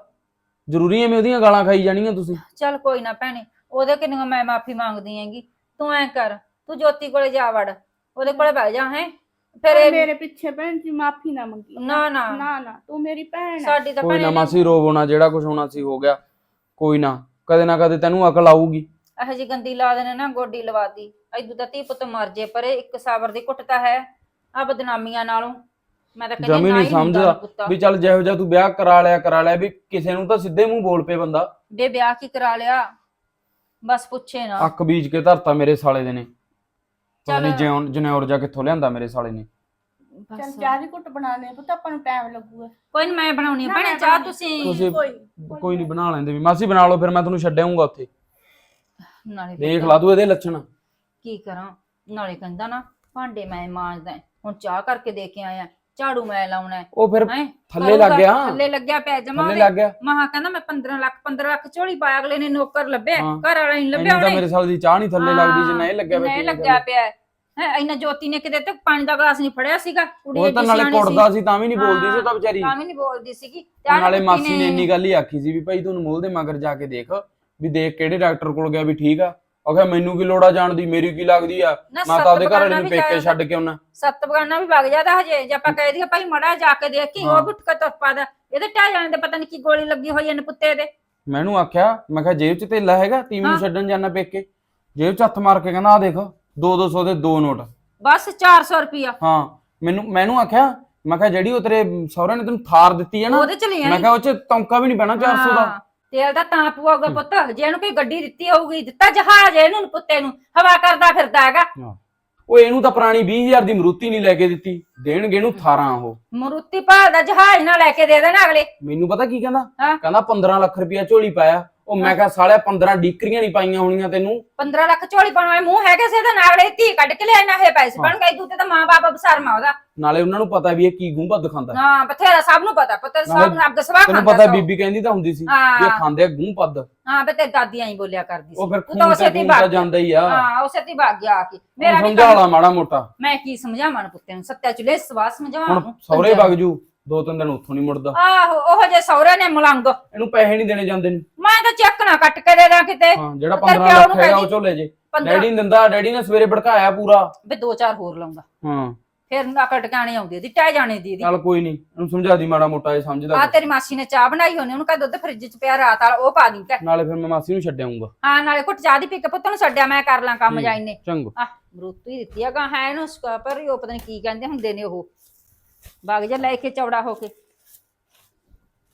ਜ਼ਰੂਰੀ ਐਵੇਂ ਉਹਦੀਆਂ ਗਾਲਾਂ ਖਾਈ ਜਾਣੀਆਂ ਤੁਸੀਂ। ਚਲ ਕੋਈ ਨਾ ਭੈਣੇ ਉਹਦੇ ਕਿੰਨੀਆਂ ਮੈਂ ਮਾਫੀ ਮੰਗਦੀ ਹੈਗੀ। ਤੂੰ ਐ ਕਰ ਤੂੰ ਜੋਤੀ ਕੋਲੇ ਜਾ ਵੜ ਉਹਦੇ ਕੋਲੇ ਬਹਿ ਜਾ ਹੈ। ਫਿਰ ਇਹ- ਮੇਰੇ ਪਿੱਛੇ ਭੈਣ ਜੀ ਮਾਫੀ ਨਾ ਮੰਗੀ। ਨਾ ਨਾ। ਨਾ ਨਾ ਤੂੰ ਮੇਰੀ ਭੈਣ ਹੈ ਸਾਡੀ ਤਾਂ ਕੋਈ ਭੈਣੇ ਨਾ ਨੇ ਮਾਸੀ ਰੋਵੋ ਨਾ ਜਿਹੜਾ ਕੁਝ ਹੋਣਾ ਸੀ ਹੋ ਗਿਆ। ਕੋਈ ਨਾ ਕਦੇ ਨਾ ਕਦੇ ਤੈਨੂੰ ਅਕਲ ਆਊਗੀ। ਇਹੋ ਜੀ ਗੰਦੀ ਲਾਦ ਨੇ ਨਾ ਗੋਡੀ ਲਵਾਦੀ ਐਦੂ ਤਾਂ ਧੀ ਪੁੱਤ ਮਰ ਜੇ ਪਰੇ ਇੱਕ ਸਾਬਰ ਦੀ ਕੁੱਟ ਤਾਂ ਹੈ। ਆ ਬਦਨਾਮੀਆਂ ਨਾਲੋਂ। ਮੈਂ ਤਾਂ ਕਹਿੰਦੀ ਜਮੀ ਨਾ ਨਹੀਂ ਹੀ ਹੁੰਦਾ ਸਮਝਦਾ ਕੁੱਤਾ। ਵੀ ਚੱਲ ਜਿਹੋ ਜਿਹਾ ਤੂੰ ਵਿਆਹ ਕਰਾ ਲਿਆ ਕਰਾ ਲਿਆ ਵੀ ਕਿਸੇ ਨੂੰ ਤਾਂ ਸਿੱਧੇ ਮੂੰਹ ਬੋਲ ਪਏ ਬੰਦਾ। ਬੇ ਵਿਆਹ ਕੀ ਕਰਾ ਲਿਆ? ਬਸ ਪੁੱਛੇ ਨਾ। ਅੱਖ ਬੀਜ ਕੇ ਧਰਤਾ ਮੇਰੇ ਸਾਲੇ ਦੇ ਨੇ। ਪਤਾ ਚੱਲ। ਨਹੀਂ ਜਿਉਂ ਜਨੌਰ ਜਾ ਕਿੱਥੋਂ ਲਿਆਂਦਾ ਮੇਰੇ ਸਾਲੇ ਨੇ। ਚੱਲ ਬਸ। ਚਾਹ ਦੀ ਘੁੱਟ ਬਣਾ ਲੈ ਪੁੱਤ ਆਪਾਂ ਨੂੰ ਟਾਈਮ ਲੱਗੂਗਾ। ਕੋਈ ਨੀ ਮੈਂ ਬਣਾਉਣੀ ਆ। ਨਾ, ਭੈਣੇ ਮੈਂ ਚਾਹ ਬਣਾਉਣੀ। ਤੁਸੀਂ ਤੁਸੀਂ ਕੋਈ ਕੋਈ ਨਹੀਂ ਬਣਾ ਲੈਂਦੇ ਵੀ। ਮਾਸੀ ਬਣਾ ਲਓ ਫਿਰ ਮੈਂ ਤੁਹਾਨੂੰ ਛੱਡ ਆਊਂਗਾ ਉੱਥੇ। ਨਾਲੇ ਦੇਖ ਲਾ ਤੂੰ ਇਹਦੇ ਲੱਛਣ। ਕੀ ਕਰਾਂ? ਨਾਲੇ ਕਹਿੰਦਾ ਨਾ ਭਾਂਡੇ ਮੈਂ ਮਾਂਜਦਾ। ਹੁਣ ਚਾਹ ਕਰਕੇ ਦੇ ਕੇ ਆਇਆ। ਝਾੜੂ ਮੈਂ ਲਾਉਣਾ ਹੈ। ਉਹ ਫਿਰ ਹੈਂ? ਥੱਲੇ ਲੱਗ ਗਿਆ। ਥੱਲੇ ਲੱਗਿਆ ਪਿਆ ਜਮਾ ਥੱਲੇ ਲੱਗ ਗਿਆ। ਮਹਾ ਕਹਿੰਦਾ ਮੈਂ 15 ਲੱਖ 15 ਲੱਖ ਝੋਲੀ ਪਾਇਆ ਅਗਲੇ ਨੇ ਨੋਕਰ ਲੱਭਿਆ ਹਾਂ। ਘਰ ਵਾਲਾ ਨਹੀਂ ਲੱਭਿਆ ਇੰਨੀ ਤਾਂ ਉਹਨੇ। ਮੇਰੇ ਸਾਲ ਦੀ ਚਾਹ ਨਹੀਂ ਥੱਲੇ ਲੱਗਦੀ ਜਿੰਨਾ ਇਹ ਲੱਗਿਆ ਨਹੀਂ ਬੈਠੀ ਲੱਗਿਆ ਪਿਆ ਹੈ। ਇੰਨਾ ਜੋਤੀ ਨੇ ਕਿਤੇ ਤੇ ਪਾਣੀ ਦਾ ਗਲਾਸ ਨਹੀਂ ਫੜਿਆ ਸੀਗਾ ਕੁੜੀ ਉਹ ਤਾਂ ਨਾਲੇ ਕੁੱਟਦਾ ਸੀ। ਤਾਂ ਵੀ ਨਹੀਂ ਬੋਲਦੀ ਸੀ ਉਹ ਤਾਂ ਹਾਂ, ਵਿਚਾਰੀ। ਤਾਂ ਵੀ ਨਹੀਂ ਬੋਲਦੀ ਸੀਗੀ। ਤੇ ਆਹ ਨਾਲੇ ਮਾਸੀ ਨੇ ਇੰਨੀ ਗੱਲ ਹੀ ਆਖੀ ਸੀ ਵੀ ਭਾਈ ਤੂੰ ਅਨਮੋਲ ਦੇ ਮਗਰ ਜਾ ਕੇ ਦੇਖ ਵੀ ਦੇਖ ਕਿਹੜੇ ਡਾਕਟਰ ਕੋਲ ਗਿਆ ਵੀ ਠੀਕ ਆ। ਕਿਹਾ ਮੈਨੂੰ ਕੀ ਲੋੜਾ ਜਾਣ ਦੀ? ਮੇਰੀ ਕੀ ਲੱਗਦੀ ਆ? ਨਾ ਮੈਂ ਤਾਂ ਉਹਦੇ ਘਰ ਵਾਲੇ ਬਗਾਨਾ ਨੂੰ ਵੀ ਪੇਕੇ ਛੱਡ ਕੇ ਆਉਣਾ ਸੱਤ ਬਗਾਨਾ ਵੀ ਵਗ ਜਾਂਦਾ ਹਜੇ ਜੇ ਆਪਾਂ ਕਹਿ ਦਈਏ ਭਾਈ ਮੜਾ ਜਾ ਕੇ ਦੇਖ ਹਾਂ। ਉਹ ਬੁੱਟ ਕੇ ਤੁਰਪਾ ਦਾ ਇਹਦੇ ਟਾ ਜਾਣੇ ਤੇ ਪਤਾ ਨਹੀਂ ਕੀ ਗੋਲੀ ਲੱਗੀ ਹੋਈ ਇਹਨੇ ਪੁੱਤੇ ਦੇ। ਮੈਨੂੰ ਆਖਿਆ ਮੈਂ ਕਿਹਾ ਜੇਬ 'ਚ ਤੇਲਾ ਹੈਗਾ ਤੀ ਮੈਨੂੰ ਹਾਂ। ਛੱਡਣ ਜਾਣਾ ਪੇਕੇ। ਜੇਬ 'ਚ ਹੱਥ ਮਾਰ ਕੇ ਕਹਿੰਦਾ ਆ ਦੇਖ 2-200 ਦੇ ਦੋ ਨੋਟ। ਬਸ 400 ਰੁਪਿਆ ਹਾਂ ਮੈਨੂੰ ਮੈਨੂੰ ਆਖਿਆ ਮੈਂ ਕਿਹਾ ਜਿਹੜੀ ਉਹ ਤੇਰੇ ਸਹੁਰੇ ਨੇ ਤੈਨੂੰ ਥਾਰ ਦਿੱਤੀ ਹੈ ਨਾ ਉਹਦੇ ਚ ਲੈ ਮੈਂ ਆਈ। ਕਿਹਾ ਉਹ 'ਚ ਤੌਂਕਾ ਵੀ ਨਹੀਂ ਪੈਣਾ 400 ਦਾ। ਹਾਂ, ਤੇਲ ਦਾ ਤਾਂ ਪਵਾਉਗਾ ਪੁੱਤ ਜੇ ਇਹਨੂੰ ਕੋਈ ਗੱਡੀ ਦਿੱਤੀ ਹੋਊਗੀ ਦਿੱਤਾ ਜਹਾਜ਼ ਇਹਨੂੰ ਪੁੱਤੇ ਨੂੰ ਹਵਾ ਕਰਦਾ ਫਿਰਦਾ ਹੈਗਾ। ਉਹ ਇਹਨੂੰ ਤਾਂ ਪੁਰਾਣੀ 20000 ਦੀ ਮਰੂਤੀ ਨਹੀਂ ਲੈ ਕੇ ਦਿੱਤੀ ਦੇਣਗੇ ਇਹਨੂੰ 18 ਉਹ। ਮਰੂਤੀ ਭਾਲ ਦਾ ਜਹਾਜ਼ ਨਾ ਲੈ ਕੇ ਦੇ ਦੇਣਾ ਅਗਲੇ। ਮੈਨੂੰ ਪਤਾ ਕੀ ਕਹਿੰਦਾ? ਹਾਂ। ਕਹਿੰਦਾ 15 ਲੱਖ ਰੁਪਇਆ ਝੋਲੀ ਪਾਇਆ। ਉਹ ਮੈਂ ਕਿਹਾ ਸਾਲਿਆ 15 ਡੀਕਰੀਆਂ ਨਹੀਂ ਪਾਈਆਂ ਹੋਣੀਆਂ ਤੈਨੂੰ। 15 ਲੱਖ ਝੋਲੀ ਪਾਉਣ ਵਾਲੇ ਮੂੰਹ ਹੈਗੇ ਸੀ ਨਾਲ ਅਗਲੇ ਧੀ ਕੱਢ ਕੇ ਲਿਆਣਾ ਇਹ ਪੈਸੇ। ਬਣ ਗਏ ਦੂਤੇ ਤਾਂ ਮਾਂ ਬਾਪ ਬਸਰਮਾ ਉਹਦਾ। ਨਾਲੇ ਉਹਨਾਂ ਨੂੰ ਪਤਾ ਵੀ ਇਹ ਕੀ ਗੁੰਬਾ ਦਿਖਾਉਂਦਾ ਹਾਂ ਬਥੇਰਾ ਸਭ ਨੂੰ ਪਤਾ ਪਤਾ ਸਭ ਨੂੰ ਅੱਗ ਸਵਾ ਤੈਨੂੰ ਖਾਂਦਾ ਪਤਾ ਸੌ। ਬੀਬੀ ਕਹਿੰਦੀ ਤਾਂ ਹੁੰਦੀ ਸੀ ਵੀ। ਇਹ ਖਾਂਦੇ ਗੂੰ ਪੱਦ ਹਾਂ ਬਤੇ ਦਾਦੀ ਆਈ ਬੋਲਿਆ ਕਰਦੀ ਸੀ। ਉਹ ਫਿਰ ਤੂੰ ਤਾਂ ਖੂਨ ਉਸੇ ਤੇ ਦੀ ਤਾਂ ਭਾਗ ਜਾਂਦਾ ਹੀ ਆ। ਹਾਂ ਉਸੇ ਦੀ ਭਾਗ ਗਿਆ ਆ ਕੇ। ਮੇਰਾ ਹੁਣ ਨਹੀਂ ਸਮਝਾ ਲਾ ਮਾੜਾ ਮੋਟਾ। ਮੈਂ ਕੀ ਸਮਝਾਵਾਂ ਪੁੱਤੇ ਨੂੰ? ਸੱਤਿਆ ਚੁਲੇ ਸਵਾਸ ਸਮਝਾਵਾਂ ਹੁਣ ਸੌਰੇ ਵਗ ਜੂ। ਦੋ ਤਿੰਨ ਦਿਨ ਉੱਥੋਂ ਨਹੀਂ ਮੁੜਦਾ। ਆਹੋ ਉਹ ਜੇ ਸਹੁਰੇ ਨੇ ਮਲੰਗ। ਇਹਨੂੰ ਪੈਸੇ ਨਹੀਂ ਦੇਣੇ ਜਾਂਦੇ ਨੂੰ। ਮੈਂ ਤਾਂ ਚੈੱਕ ਨਾ ਕੱਟ ਕੇ ਦੇ ਦਾਂ ਕਿਤੇ। ਹਾਂ ਜਿਹੜਾ ਤੇਰੇ 15 ਪਿਓ ਲੱਖ ਹੈਗਾ ਉਹ ਝੋਲੇ ਜੇ। 15 ਡੈਡੀ ਨੇ ਦਿੰਦਾ ਡੈਡੀ ਨੇ ਸਵੇਰੇ ਭੜਕਾਇਆ ਪੂਰਾ। ਵੀ ਦੋ ਚਾਰ ਹੋਰ ਲਾਉਂਗਾ। ਹਾਂ। ਫਿਰ ਨਾ ਟਿਕਾਣੇ ਆਉਂਦੀ ਇਹਦੀ ਟਹਿ ਜਾਣੇ ਦੀ ਚੱਲ ਕੋਈ ਨਹੀਂ ਇਹਨੂੰ ਸਮਝਾ ਦੀ ਮਾੜਾ ਮੋਟਾ ਇਹ ਸਮਝਦਾ ਆ ਤੇਰੀ ਮਾਸੀ ਨੇ ਚਾਹ ਬਣਾਈ ਹੋਣੀ ਉਹਨੂੰ ਕਹ ਦੁੱਧ ਫ੍ਰਿਜ 'ਚ ਪਿਆ ਰਾਤ ਵਾਲਾ ਉਹ ਪਾ ਦੀ ਤੇ ਨਾਲੇ ਫਿਰ ਮੈਂ ਮਾਸੀ ਨੂੰ ਛੱਡ ਆਉਂਗਾ ਹਾਂ ਨਾਲੇ ਘੁੱਟ ਚਾਹ ਦੀ ਪੀ ਕੇ ਪੁੱਤ ਨੂੰ ਛੱਡਿਆ ਮੈਂ ਕਰ ਲਾਂ ਕੰਮ ਠੀਕ। ਜਾਈ ਨੇ ਚੰਗਾ। ਆ ਮਰੂਤੀ ਦਿੱਤੀ ਹੈਗਾ ਹੈ ਇਹਨੂੰ ਹੀ ਉਹ ਪਤਾ ਨਹੀਂ ਕੀ ਕਹਿੰਦੇ ਹੁੰਦੇ ਨੇ ਉਹ। ਬਾਗ ਜਾ ਲੈ ਕੇ ਚੌੜਾ ਹੋ ਕੇ।